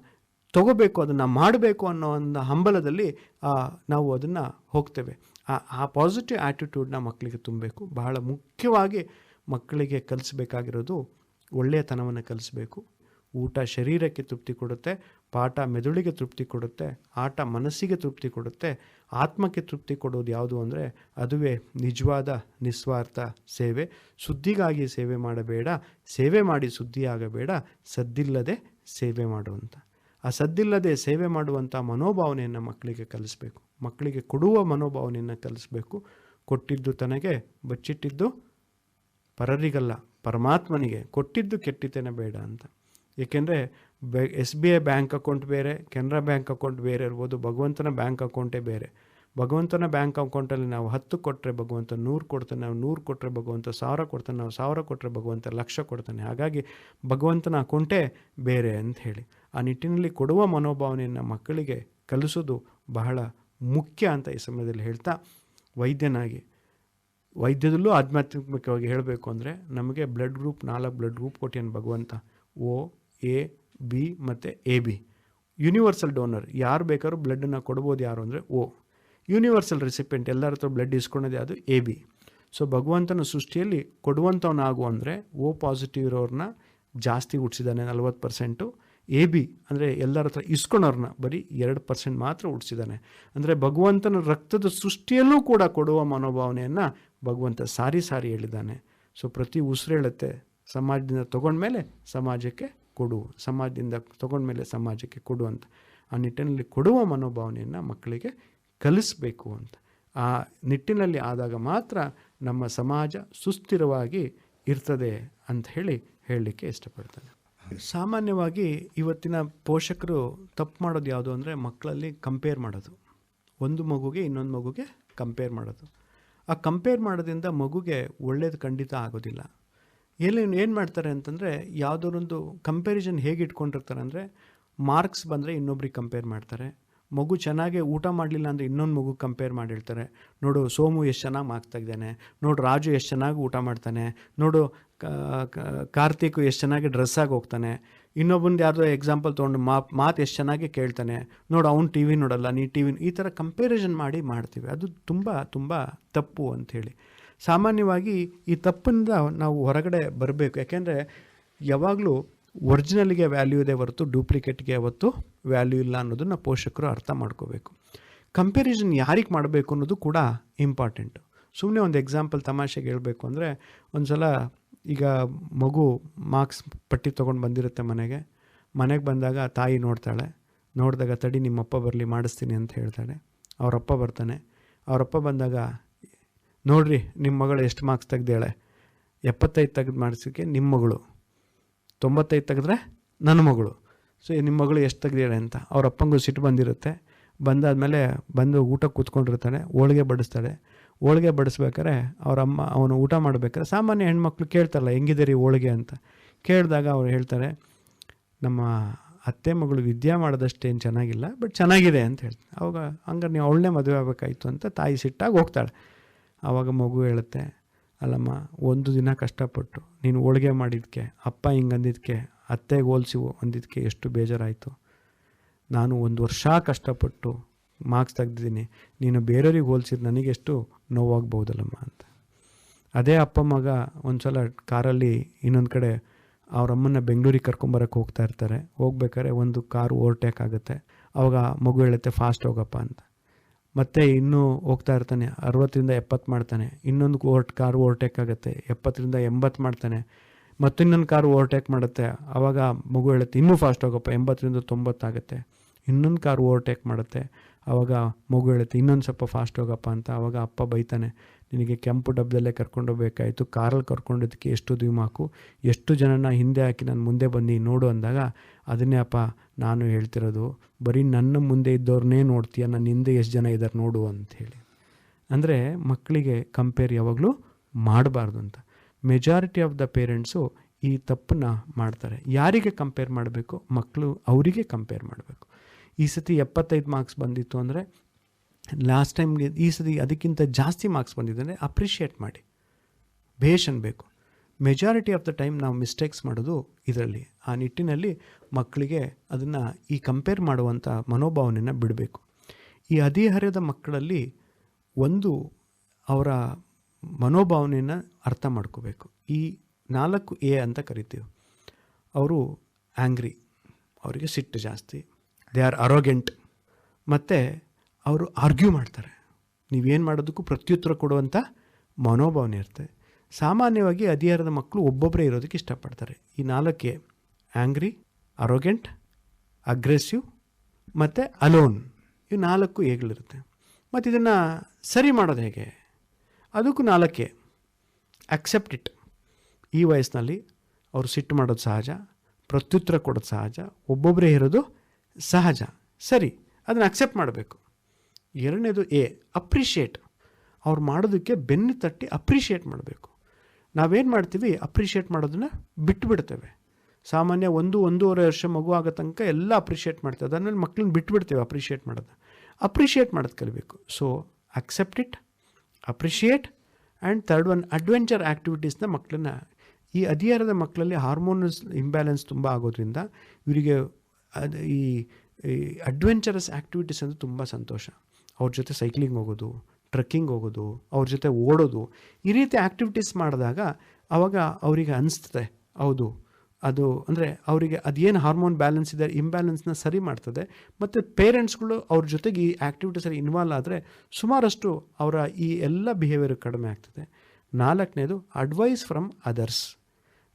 ತಗೋಬೇಕು, ಅದನ್ನು ಮಾಡಬೇಕು ಅನ್ನೋ ಒಂದು ಹಂಬಲದಲ್ಲಿ ನಾವು ಅದನ್ನು ಹೋಗ್ತೇವೆ. ಆ ಆ ಪಾಸಿಟಿವ್ ಆ್ಯಟಿಟ್ಯೂಡ್ನ ಮಕ್ಕಳಿಗೆ ತುಂಬಬೇಕು. ಬಹಳ ಮುಖ್ಯವಾಗಿ ಮಕ್ಕಳಿಗೆ ಕಲಿಸ್ಬೇಕಾಗಿರೋದು ಒಳ್ಳೆಯತನವನ್ನು ಕಲಿಸಬೇಕು. ಊಟ ಶರೀರಕ್ಕೆ ತೃಪ್ತಿ ಕೊಡುತ್ತೆ, ಪಾಠ ಮೆದುಳಿಗೆ ತೃಪ್ತಿ ಕೊಡುತ್ತೆ, ಆಟ ಮನಸ್ಸಿಗೆ ತೃಪ್ತಿ ಕೊಡುತ್ತೆ, ಆತ್ಮಕ್ಕೆ ತೃಪ್ತಿ ಕೊಡೋದು ಯಾವುದು ಅಂದರೆ ಅದುವೇ ನಿಜವಾದ, ನಿಸ್ವಾರ್ಥ ಸೇವೆ. ಸುದ್ದಿಗಾಗಿ ಸೇವೆ ಮಾಡಬೇಡ, ಸೇವೆ ಮಾಡಿ ಸುದ್ದಿಯಾಗಬೇಡ, ಸದ್ದಿಲ್ಲದೆ ಸೇವೆ ಮಾಡುವಂಥ ಆ ಸದ್ದಿಲ್ಲದೆ ಸೇವೆ ಮಾಡುವಂಥ ಮನೋಭಾವನೆಯನ್ನು ಮಕ್ಕಳಿಗೆ ಕಲಿಸ್ಬೇಕು. ಮಕ್ಕಳಿಗೆ ಕೊಡುವ ಮನೋಭಾವನೆಯನ್ನು ಕಲಿಸ್ಬೇಕು. ಕೊಟ್ಟಿದ್ದು ತನಗೆ, ಬಚ್ಚಿಟ್ಟಿದ್ದು ಪರರಿಗಲ್ಲ. ಪರಮಾತ್ಮನಿಗೆ ಕೊಟ್ಟಿದ್ದು ಕೆಟ್ಟಿತೇನೆ ಬೇಡ ಅಂತ. ಏಕೆಂದರೆ ಬೆ, S B I bank account ಬೇರೆ, ಕೆನರಾ ಬ್ಯಾಂಕ್ ಅಕೌಂಟ್ ಬೇರೆ ಇರ್ಬೋದು, ಭಗವಂತನ ಬ್ಯಾಂಕ್ ಅಕೌಂಟೇ ಬೇರೆ. ಭಗವಂತನ ಬ್ಯಾಂಕ್ ಅಕೌಂಟಲ್ಲಿ ನಾವು ಹತ್ತು ಕೊಟ್ಟರೆ ಭಗವಂತ ನೂರು ಕೊಡ್ತಾನೆ, ನಾವು ನೂರು ಕೊಟ್ಟರೆ ಭಗವಂತ ಸಾವಿರ ಕೊಡ್ತಾನೆ, ನಾವು ಸಾವಿರ ಕೊಟ್ಟರೆ ಭಗವಂತ ಲಕ್ಷ ಕೊಡ್ತಾನೆ. ಹಾಗಾಗಿ ಭಗವಂತನ ಅಕೌಂಟೇ ಬೇರೆ ಅಂತ ಹೇಳಿ. ಆ ನಿಟ್ಟಿನಲ್ಲಿ ಕೊಡುವ ಮನೋಭಾವನೆಯನ್ನು ಮಕ್ಕಳಿಗೆ ಕಲಿಸೋದು ಬಹಳ ಮುಖ್ಯ ಅಂತ ಈ ಸಮಯದಲ್ಲಿ ಹೇಳ್ತಾ ವೈದ್ಯನಾಗಿ ವೈದ್ಯದಲ್ಲೂ ಆಧ್ಯಾತ್ಮಿಕವಾಗಿ ಹೇಳಬೇಕು ಅಂದರೆ ನಮಗೆ ಬ್ಲಡ್ ಗ್ರೂಪ್ ನಾಲ್ಕು ಬ್ಲಡ್ ಗ್ರೂಪ್ ಕೊಟ್ಟಿಯನ್ ಭಗವಂತ. ಓ ಎ, ಬಿ ಮತ್ತು ಎ, ಬಿ. ಯೂನಿವರ್ಸಲ್ ಡೋನರ್ ಯಾರು ಬೇಕಾದ್ರೂ ಬ್ಲಡ್ಡನ್ನು ಕೊಡ್ಬೋದು ಯಾರು ಅಂದರೆ ಓ ಯೂನಿವರ್ಸಲ್ ರೆಸಿಪೆಂಟ್ ಎಲ್ಲರ ಹತ್ರ ಬ್ಲಡ್ ಇಸ್ಕೊಳೋದೇ ಅದು ಎ, ಬಿ. ಸೊ ಭಗವಂತನ ಸೃಷ್ಟಿಯಲ್ಲಿ ಕೊಡುವಂಥವನಾಗು ಅಂದರೆ ಓ ಪಾಸಿಟಿವ್ ಇರೋರನ್ನ ಜಾಸ್ತಿ ಹುಟ್ಟಿಸಿದ್ದಾನೆ ನಲ್ವತ್ತು ಪರ್ಸೆಂಟು ಎ, ಬಿ ಅಂದರೆ ಎಲ್ಲರ ಹತ್ರ ಇಸ್ಕೊಳೋರ್ನ ಬರೀ ಎರಡು ಪರ್ಸೆಂಟ್ ಮಾತ್ರ ಹುಟ್ಟಿಸಿದ್ದಾನೆ ಅಂದರೆ ಭಗವಂತನ ರಕ್ತದ ಸೃಷ್ಟಿಯಲ್ಲೂ ಕೂಡ ಕೊಡುವ ಮನೋಭಾವನೆಯನ್ನು ಭಗವಂತ ಸಾರಿ ಸಾರಿ ಹೇಳಿದ್ದಾನೆ. ಸೊ ಪ್ರತಿ ಉಸಿರೇಳುತ್ತೆ ಸಮಾಜದಿಂದ ತೊಗೊಂಡ್ಮೇಲೆ ಸಮಾಜಕ್ಕೆ ಕೊಡು, ಸಮಾಜದಿಂದ ತೊಗೊಂಡ್ಮೇಲೆ ಸಮಾಜಕ್ಕೆ ಕೊಡು ಅಂತ. ಆ ನಿಟ್ಟಿನಲ್ಲಿ ಕೊಡುವ ಮನೋಭಾವನೆಯನ್ನು ಮಕ್ಕಳಿಗೆ ಕಲಿಸಬೇಕು ಅಂತ. ಆ ನಿಟ್ಟಿನಲ್ಲಿ ಆದಾಗ ಮಾತ್ರ ನಮ್ಮ ಸಮಾಜ ಸುಸ್ಥಿರವಾಗಿ ಇರ್ತದೆ ಅಂತ ಹೇಳಿ ಹೇಳಲಿಕ್ಕೆ ಇಷ್ಟಪಡ್ತಾನೆ. ಸಾಮಾನ್ಯವಾಗಿ ಇವತ್ತಿನ ಪೋಷಕರು ತಪ್ಪು ಮಾಡೋದು ಯಾವುದು ಅಂದರೆ ಮಕ್ಕಳಲ್ಲಿ ಕಂಪೇರ್ ಮಾಡೋದು. ಒಂದು ಮಗುಗೆ ಇನ್ನೊಂದು ಮಗುಗೆ ಕಂಪೇರ್ ಮಾಡೋದು. ಆ ಕಂಪೇರ್ ಮಾಡೋದ್ರಿಂದ ಮಗುಗೆ ಒಳ್ಳೇದು ಖಂಡಿತ ಆಗೋದಿಲ್ಲ. ಏನೇನು ಏನು ಮಾಡ್ತಾರೆ ಅಂತಂದರೆ ಯಾವುದೋರೊಂದು ಕಂಪ್ಯಾರಿಸನ್ ಹೇಗೆ ಇಟ್ಕೊಂಡಿರ್ತಾರೆ ಅಂದರೆ ಮಾರ್ಕ್ಸ್ ಬಂದರೆ ಇನ್ನೊಬ್ರಿಗೆ ಕಂಪೇರ್ ಮಾಡ್ತಾರೆ. ಮಗು ಚೆನ್ನಾಗಿ ಊಟ ಮಾಡಲಿಲ್ಲ ಅಂದರೆ ಇನ್ನೊಂದು ಮಗು ಕಂಪೇರ್ ಮಾಡಿರ್ತಾರೆ. ನೋಡು ಸೋಮು ಎಷ್ಟು ಚೆನ್ನಾಗಿ ಮಾರ್ಕ್ಸ್ ತೆಗ್ದಾನೆ, ನೋಡು ರಾಜು ಎಷ್ಟು ಚೆನ್ನಾಗಿ ಊಟ ಮಾಡ್ತಾನೆ, ನೋಡು ಕಾರ್ತಿಕ್ ಎಷ್ಟು ಚೆನ್ನಾಗಿ ಡ್ರೆಸ್ಸಾಗಿ ಹೋಗ್ತಾನೆ ಇನ್ನೊಬ್ಬಂದು ಯಾರ್ದೋ ಎಕ್ಸಾಂಪಲ್ ತೊಗೊಂಡು ಮಾ, ಮಾತು ಎಷ್ಟು ಚೆನ್ನಾಗಿ ಕೇಳ್ತಾನೆ. ನೋಡು, ಅವ್ನು ಟಿ ವಿ ನೋಡಲ್ಲ, ನೀ ಟಿ ವಿ ಈ ಥರ ಕಂಪ್ಯಾರಿಸನ್ ಮಾಡಿ ಮಾಡ್ತೀವಿ. ಅದು ತುಂಬ ತುಂಬ ತಪ್ಪು ಅಂಥೇಳಿ. ಸಾಮಾನ್ಯವಾಗಿ ಈ ತಪ್ಪಿಂದ ನಾವು ಹೊರಗಡೆ ಬರಬೇಕು. ಯಾಕೆಂದರೆ ಯಾವಾಗಲೂ ಒರಿಜಿನಲ್ಗೆ ವ್ಯಾಲ್ಯೂ ಇದೆ ಹೊರತು ಡೂಪ್ಲಿಕೇಟ್ಗೆ ಯಾವತ್ತು ವ್ಯಾಲ್ಯೂ ಇಲ್ಲ ಅನ್ನೋದನ್ನು ಪೋಷಕರು ಅರ್ಥ ಮಾಡ್ಕೋಬೇಕು. ಕಂಪ್ಯಾರಿಸನ್ ಯಾರಿಗೆ ಮಾಡಬೇಕು ಅನ್ನೋದು ಕೂಡ ಇಂಪಾರ್ಟೆಂಟು ಸುಮ್ಮನೆ ಒಂದು ಎಕ್ಸಾಂಪಲ್ ತಮಾಷೆಗೆ ಹೇಳಬೇಕು ಅಂದರೆ ಒಂದು ಸಲ ಈಗ ಮಗು ಮಾರ್ಕ್ಸ್ ಪಟ್ಟಿ ತೊಗೊಂಡು ಬಂದಿರುತ್ತೆ ಮನೆಗೆ. ಮನೆಗೆ ಬಂದಾಗ ತಾಯಿ ನೋಡ್ತಾಳೆ. ನೋಡಿದಾಗ ತಡಿ ನಿಮ್ಮಪ್ಪ ಬರಲಿ ಮಾಡಿಸ್ತೀನಿ ಅಂತ ಹೇಳ್ತಾಳೆ. ಅವರಪ್ಪ ಬರ್ತಾನೆ. ಅವರಪ್ಪ ಬಂದಾಗ, ನೋಡ್ರಿ ನಿಮ್ಮ ಮಗಳು ಎಷ್ಟು ಮಾರ್ಕ್ಸ್ ತೆಗ್ದಾಳೆ ಎಪ್ಪತ್ತೈದು ತೆಗೆದು ಮಾಡಿಸೋಕ್ಕೆ ನಿಮ್ಮ ಮಗಳು. ತೊಂಬತ್ತೈದು ತೆಗೆದ್ರೆ ನನ್ನ ಮಗಳು. ಸೊ ನಿಮ್ಮ ಮಗಳು ಎಷ್ಟು ತೆಗ್ದಿದ್ದಾಳೆ ಅಂತ. ಅವ್ರ ಅಪ್ಪಂಗೂ ಸಿಟ್ಟು ಬಂದಿರುತ್ತೆ. ಬಂದಾದಮೇಲೆ ಬಂದು ಊಟ ಕೂತ್ಕೊಂಡಿರ್ತಾಳೆ ಹೋಳಿಗೆ ಬಡಿಸ್ತಾಳೆ. ಹೋಳಿಗೆ ಬಡಿಸ್ಬೇಕಾರೆ ಅವ್ರ ಅಮ್ಮ ಅವನು ಊಟ ಮಾಡಬೇಕಾದ್ರೆ ಸಾಮಾನ್ಯ ಹೆಣ್ಮಕ್ಳು ಕೇಳ್ತಾರಲ್ಲ ಹೆಂಗಿದೆ ರೀ ಹೋಳಿಗೆ? ಅಂತ. ಕೇಳಿದಾಗ ಅವ್ರು ಹೇಳ್ತಾರೆ, ನಮ್ಮ ಅತ್ತೆ ಮಗಳು ವಿದ್ಯಾ ಮಾಡೋದಷ್ಟೇನು ಚೆನ್ನಾಗಿಲ್ಲ, ಬಟ್ ಚೆನ್ನಾಗಿದೆ ಅಂತ ಹೇಳ್ತಾರೆ. ಅವಾಗ ಹಂಗಾರೆ ನೀವು ಅವಳನ್ನೇ ಮದುವೆ ಆಗಬೇಕಾಯಿತು ಅಂತ ತಾಯಿ ಸಿಟ್ಟಾಗಿ ಹೋಗ್ತಾಳೆ. ಆವಾಗ ಮಗು ಹೇಳುತ್ತೆ, ಅಲ್ಲಮ್ಮ, ಒಂದು ದಿನ ಕಷ್ಟಪಟ್ಟು ನೀನು ಹೋಳಿಗೆ ಮಾಡಿದ್ಕೆ, ಅಪ್ಪ ಹಿಂಗೆ ಅಂದಿದ್ಕೆ ಅತ್ತೆಗೆ ಹೋಲಿಸಿ ಅಂದಿದ್ದಕ್ಕೆ ಎಷ್ಟು ಬೇಜಾರಾಯಿತು. ನಾನು ಒಂದು ವರ್ಷ ಕಷ್ಟಪಟ್ಟು ಮಾರ್ಕ್ಸ್ ತೆಗ್ದಿದ್ದೀನಿ. ನೀನು ಬೇರೆಯವ್ರಿಗೆ ಹೋಲಿಸಿದ್ರೆ ನನಗೆಷ್ಟು ನೋವಾಗ್ಬೋದಲ್ಲಮ್ಮ ಅಂತ. ಅದೇ ಅಪ್ಪ ಮಗ ಒಂದು ಸಲ ಕಾರಲ್ಲಿ ಇನ್ನೊಂದು ಕಡೆ ಅವ್ರ ಅಮ್ಮನ್ನ ಬೆಂಗಳೂರಿಗೆ ಕರ್ಕೊಂಬರಕ್ಕೆ ಹೋಗ್ತಾ ಇರ್ತಾರೆ. ಹೋಗ್ಬೇಕಾದ್ರೆ ಒಂದು ಕಾರು ಓವರ್ಟೇಕ್ ಆಗುತ್ತೆ. ಅವಾಗ ಮಗು ಹೇಳುತ್ತೆ, ಫಾಸ್ಟ್ ಹೋಗಪ್ಪ ಅಂತ. ಮತ್ತೆ ಇನ್ನೂ ಹೋಗ್ತಾ ಇರ್ತಾನೆ, ಅರವತ್ತರಿಂದ ಎಪ್ಪತ್ತು ಮಾಡ್ತಾನೆ. ಇನ್ನೊಂದು ಓವರ್, ಕಾರು ಓವರ್ಟೇಕ್ ಆಗುತ್ತೆ, ಎಪ್ಪತ್ತರಿಂದ ಎಂಬತ್ತು ಮಾಡ್ತಾನೆ. ಮತ್ತಿನ್ನೊಂದು ಕಾರು ಓವರ್ಟೇಕ್ ಮಾಡುತ್ತೆ. ಆವಾಗ ಮಗು ಹೇಳುತ್ತೆ, ಇನ್ನೂ ಫಾಸ್ಟ್ ಹೋಗಪ್ಪ, ಎಂಬತ್ತರಿಂದ ತೊಂಬತ್ತಾಗುತ್ತೆ ಇನ್ನೊಂದು ಕಾರ್ ಓವರ್ಟೇಕ್ ಮಾಡುತ್ತೆ. ಆವಾಗ ಮಗು ಹೇಳುತ್ತೆ, ಇನ್ನೊಂದು ಸ್ವಲ್ಪ ಫಾಸ್ಟ್ ಹೋಗಪ್ಪ ಅಂತ. ಆವಾಗ ಅಪ್ಪ ಬೈತಾನೆ, ನಿನಗೆ ಕೆಂಪು ಡಬ್ಬದಲ್ಲೇ ಕರ್ಕೊಂಡೋಗ್ಬೇಕಾಯಿತು ಕಾರಲ್ಲಿ ಕರ್ಕೊಂಡಿದ್ದಕ್ಕೆ ಎಷ್ಟು ಧೀಮಾಕು ಎಷ್ಟು ಜನನ ಹಿಂದೆ ಹಾಕಿ ನಾನು ಮುಂದೆ ಬಂದು ನೋಡು ಅಂದಾಗ, ಅದನ್ನೇ ಅಪ್ಪ, ನಾನು ಹೇಳ್ತಿರೋದು, ಬರೀ ನನ್ನ ಮುಂದೆ ಇದ್ದವ್ರನ್ನೇ ನೋಡ್ತೀಯ ನನ್ನ ಹಿಂದೆ ಎಷ್ಟು ಜನ ಇದ್ದಾರೆ ನೋಡು ಅಂತ ಹೇಳಿ. ಅಂದರೆ ಮಕ್ಕಳಿಗೆ ಕಂಪೇರ್ ಯಾವಾಗಲೂ ಮಾಡಬಾರ್ದು ಅಂತ. ಮೆಜಾರಿಟಿ ಆಫ್ ದ ಪೇರೆಂಟ್ಸು ಈ ತಪ್ಪನ್ನ ಮಾಡ್ತಾರೆ. ಯಾರಿಗೆ ಕಂಪೇರ್ ಮಾಡಬೇಕು? ಮಕ್ಕಳು ಅವರಿಗೆ ಕಂಪೇರ್ ಮಾಡಬೇಕು. ಈ ಸತಿ ಎಪ್ಪತ್ತೈದು ಮಾರ್ಕ್ಸ್ ಬಂದಿತ್ತು ಅಂದರೆ ಲಾಸ್ಟ್ ಟೈಮ್ಗೆ ಈ ಸತಿ ಅದಕ್ಕಿಂತ ಜಾಸ್ತಿ ಮಾರ್ಕ್ಸ್ ಬಂದಿದೆ ಅಂದರೆ ಅಪ್ರಿಷಿಯೇಟ್ ಮಾಡಿ. ಭೇಷ್ ಅನ್ಬೇಕು ಮೆಜಾರಿಟಿ ಆಫ್ ದ ಟೈಮ್ ನಾವು ಮಿಸ್ಟೇಕ್ಸ್ ಮಾಡೋದು ಇದರಲ್ಲಿ. ಆ ನಿಟ್ಟಿನಲ್ಲಿ ಮಕ್ಕಳಿಗೆ ಅದನ್ನು ಈ ಕಂಪೇರ್ ಮಾಡುವಂಥ ಮನೋಭಾವನೆಯನ್ನು ಬಿಡಬೇಕು. ಈ ಹದಿಹರೆಯದ ಮಕ್ಕಳಲ್ಲಿ ಒಂದು ಅವರ ಮನೋಭಾವನೆಯನ್ನು ಅರ್ಥ ಮಾಡ್ಕೋಬೇಕು. ಈ ನಾಲ್ಕು ಎ ಅಂತ ಕರಿತೀವಿ. ಅವರು ಆ್ಯಂಗ್ರಿ ಅವರಿಗೆ ಸಿಟ್ಟು ಜಾಸ್ತಿ. They are arrogant. ಮತ್ತು ಅವರು ಆರ್ಗ್ಯೂ ಮಾಡ್ತಾರೆ. ನೀವೇನು ಮಾಡೋದಕ್ಕೂ ಪ್ರತ್ಯುತ್ತರ ಕೊಡುವಂಥ ಮನೋಭಾವನೆ ಇರುತ್ತೆ. ಸಾಮಾನ್ಯವಾಗಿ ಹದಿಹರದ ಮಕ್ಕಳು ಒಬ್ಬೊಬ್ಬರೇ ಇರೋದಕ್ಕೆ ಇಷ್ಟಪಡ್ತಾರೆ. ಈ ನಾಲ್ಕೆ ಆ್ಯಂಗ್ರಿ ಅರೋಗೆಂಟ್ ಅಗ್ರೆಸಿವ್ ಮತ್ತು ಅಲೋನ್. ಇವು ನಾಲ್ಕು ಹೇಗಳಿರುತ್ತೆ ಮತ್ತು ಇದನ್ನು ಸರಿ ಮಾಡೋದು ಹೇಗೆ? ಅದಕ್ಕೂ ನಾಲ್ಕೆ. ಅಕ್ಸೆಪ್ಟ್ ಇಟ್ ಈ ವಯಸ್ಸಿನಲ್ಲಿ ಅವರು ಸಿಟ್ಟು ಮಾಡೋದು ಸಹಜ, ಪ್ರತ್ಯುತ್ತರ ಕೊಡೋದು ಸಹಜ ಒಬ್ಬೊಬ್ಬರೇ ಇರೋದು ಸಹಜ. ಸರಿ, ಅದನ್ನು ಅಕ್ಸೆಪ್ಟ್ ಮಾಡಬೇಕು. ಎರಡನೇದು ಎ ಅಪ್ರಿಷಿಯೇಟ್ ಅವ್ರು ಮಾಡೋದಕ್ಕೆ ಬೆನ್ನು ತಟ್ಟಿ ಅಪ್ರಿಷಿಯೇಟ್ ಮಾಡಬೇಕು. ನಾವೇನು ಮಾಡ್ತೀವಿ? ಅಪ್ರಿಷಿಯೇಟ್ ಮಾಡೋದನ್ನು ಬಿಟ್ಟು ಬಿಡ್ತೇವೆ ಸಾಮಾನ್ಯ ಒಂದು, ಒಂದೂವರೆ ವರ್ಷ ಮಗು ಆಗೋ ತನಕ ಎಲ್ಲ ಅಪ್ರಿಷಿಯೇಟ್ ಮಾಡ್ತೇವೆ. ಅದಾದ್ಮೇಲೆ ಮಕ್ಳನ್ನ ಬಿಟ್ಬಿಡ್ತೇವೆ ಅಪ್ರಿಷಿಯೇಟ್ ಮಾಡೋದು. ಅಪ್ರಿಷಿಯೇಟ್ ಮಾಡೋದು ಕಲಿಬೇಕು. So accept it appreciate and third one adventure ಆ್ಯಕ್ಟಿವಿಟೀಸ್ನ ಮಕ್ಕಳನ್ನ ಈ ಅಧಿಯಾರದ ಮಕ್ಕಳಲ್ಲಿ ಹಾರ್ಮೋನಸ್ ಇಂಬ್ಯಾಲೆನ್ಸ್ ತುಂಬ ಆಗೋದ್ರಿಂದ ಇವರಿಗೆ ಅದು ಈ ಅಡ್ವೆಂಚರಸ್ ಆ್ಯಕ್ಟಿವಿಟೀಸ್ ಅಂದರೆ ತುಂಬ ಸಂತೋಷ. ಅವ್ರ ಜೊತೆ ಸೈಕ್ಲಿಂಗ್ ಹೋಗೋದು ಟ್ರಕ್ಕಿಂಗ್ ಹೋಗೋದು, ಅವ್ರ ಜೊತೆ ಓಡೋದು, ಈ ರೀತಿ ಆ್ಯಕ್ಟಿವಿಟೀಸ್ ಮಾಡಿದಾಗ ಆವಾಗ ಅವರಿಗೆ ಅನಿಸ್ತದೆ, ಹೌದು, ಅದು ಅಂದರೆ ಅವರಿಗೆ ಅದೇನು ಹಾರ್ಮೋನ್ ಬ್ಯಾಲೆನ್ಸ್ ಇದೆ ಇಂಬ್ಯಾಲೆನ್ಸ್ನ ಸರಿ ಮಾಡ್ತದೆ, ಮತ್ತು ಪೇರೆಂಟ್ಸ್ಗಳು ಅವ್ರ ಜೊತೆಗೆ ಈ ಆ್ಯಕ್ಟಿವಿಟೀಸಲ್ಲಿ ಇನ್ವಾಲ್ವ್ ಆದರೆ ಸುಮಾರಷ್ಟು ಅವರ ಈ ಎಲ್ಲ ಬಿಹೇವಿಯರ್ ಕಡಿಮೆ ಆಗ್ತದೆ. ನಾಲ್ಕನೇದು ಅಡ್ವೈಸ್ ಫ್ರಮ್ ಅದರ್ಸ್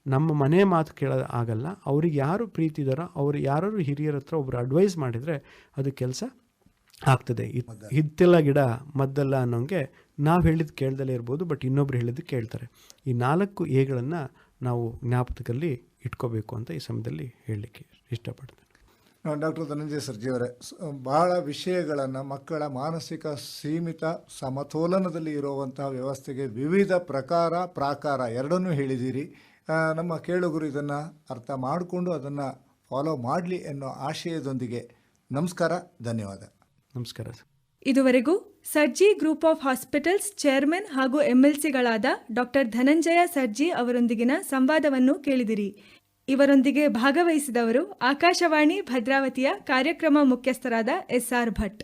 ನಮ್ಮ ಮನೆ ಮಾತು ಕೇಳೋ ಆಗಲ್ಲ ಅವ್ರಿಗೆ ಯಾರು ಪ್ರೀತಿದಾರೋ ಅವ್ರು ಯಾರು ಹಿರಿಯರ ಹತ್ರ ಒಬ್ರು ಅಡ್ವೈಸ್ ಮಾಡಿದರೆ ಅದು ಕೆಲಸ ಆಗ್ತದೆ. ಹಿತ್ತಿಲ್ಲ ಗಿಡ ಮದ್ದಲ್ಲ ಅನ್ನೋಂಗೆ ನಾವು ಹೇಳಿದ್ದು ಕೇಳ್ದಲೇ ಇರ್ಬೋದು ಬಟ್ ಇನ್ನೊಬ್ರು ಹೇಳಿದ್ದು ಕೇಳ್ತಾರೆ. ಈ ನಾಲ್ಕು ಎಗಳನ್ನು ನಾವು ಜ್ಞಾಪಕದಲ್ಲಿ ಇಟ್ಕೋಬೇಕು ಅಂತ ಈ ಸಮಯದಲ್ಲಿ ಹೇಳಲಿಕ್ಕೆ ಇಷ್ಟಪಡ್ತೇನೆ. ಡಾಕ್ಟರ್ ಧನಂಜಯ ಸರ್ಜಿಯವರೇ ಭಾಳ ವಿಷಯಗಳನ್ನು ಮಕ್ಕಳ ಮಾನಸಿಕ ಸೀಮಿತ ಸಮತೋಲನದಲ್ಲಿ ಇರುವಂತಹ ವ್ಯವಸ್ಥೆಗೆ ವಿವಿಧ ಪ್ರಕಾರ ಪ್ರಾಕಾರ ಎರಡನ್ನೂ ಹೇಳಿದ್ದೀರಿ. ನಮ್ಮ ಕೇಳುಗರು ಇದನ್ನು ಅರ್ಥ ಮಾಡಿಕೊಂಡು ಅದನ್ನು ಫಾಲೋ ಮಾಡಲಿ ಎನ್ನುವ ಆಶಯದೊಂದಿಗೆ ನಮಸ್ಕಾರ ಧನ್ಯವಾದ. ನಮಸ್ಕಾರ ಸರ್. ಇದುವರೆಗೂ Sarji group of hospitals chairman ಹಾಗೂ ಎಂಎಲ್ಸಿಗಳಾದ ಡಾಕ್ಟರ್ ಧನಂಜಯ ಸರ್ಜಿ ಅವರೊಂದಿಗಿನ ಸಂವಾದವನ್ನು ಕೇಳಿದಿರಿ. ಇವರೊಂದಿಗೆ ಭಾಗವಹಿಸಿದವರು ಆಕಾಶವಾಣಿ ಭದ್ರಾವತಿಯ ಕಾರ್ಯಕ್ರಮ ಮುಖ್ಯಸ್ಥರಾದ ಎಸ್ಆರ್ ಭಟ್.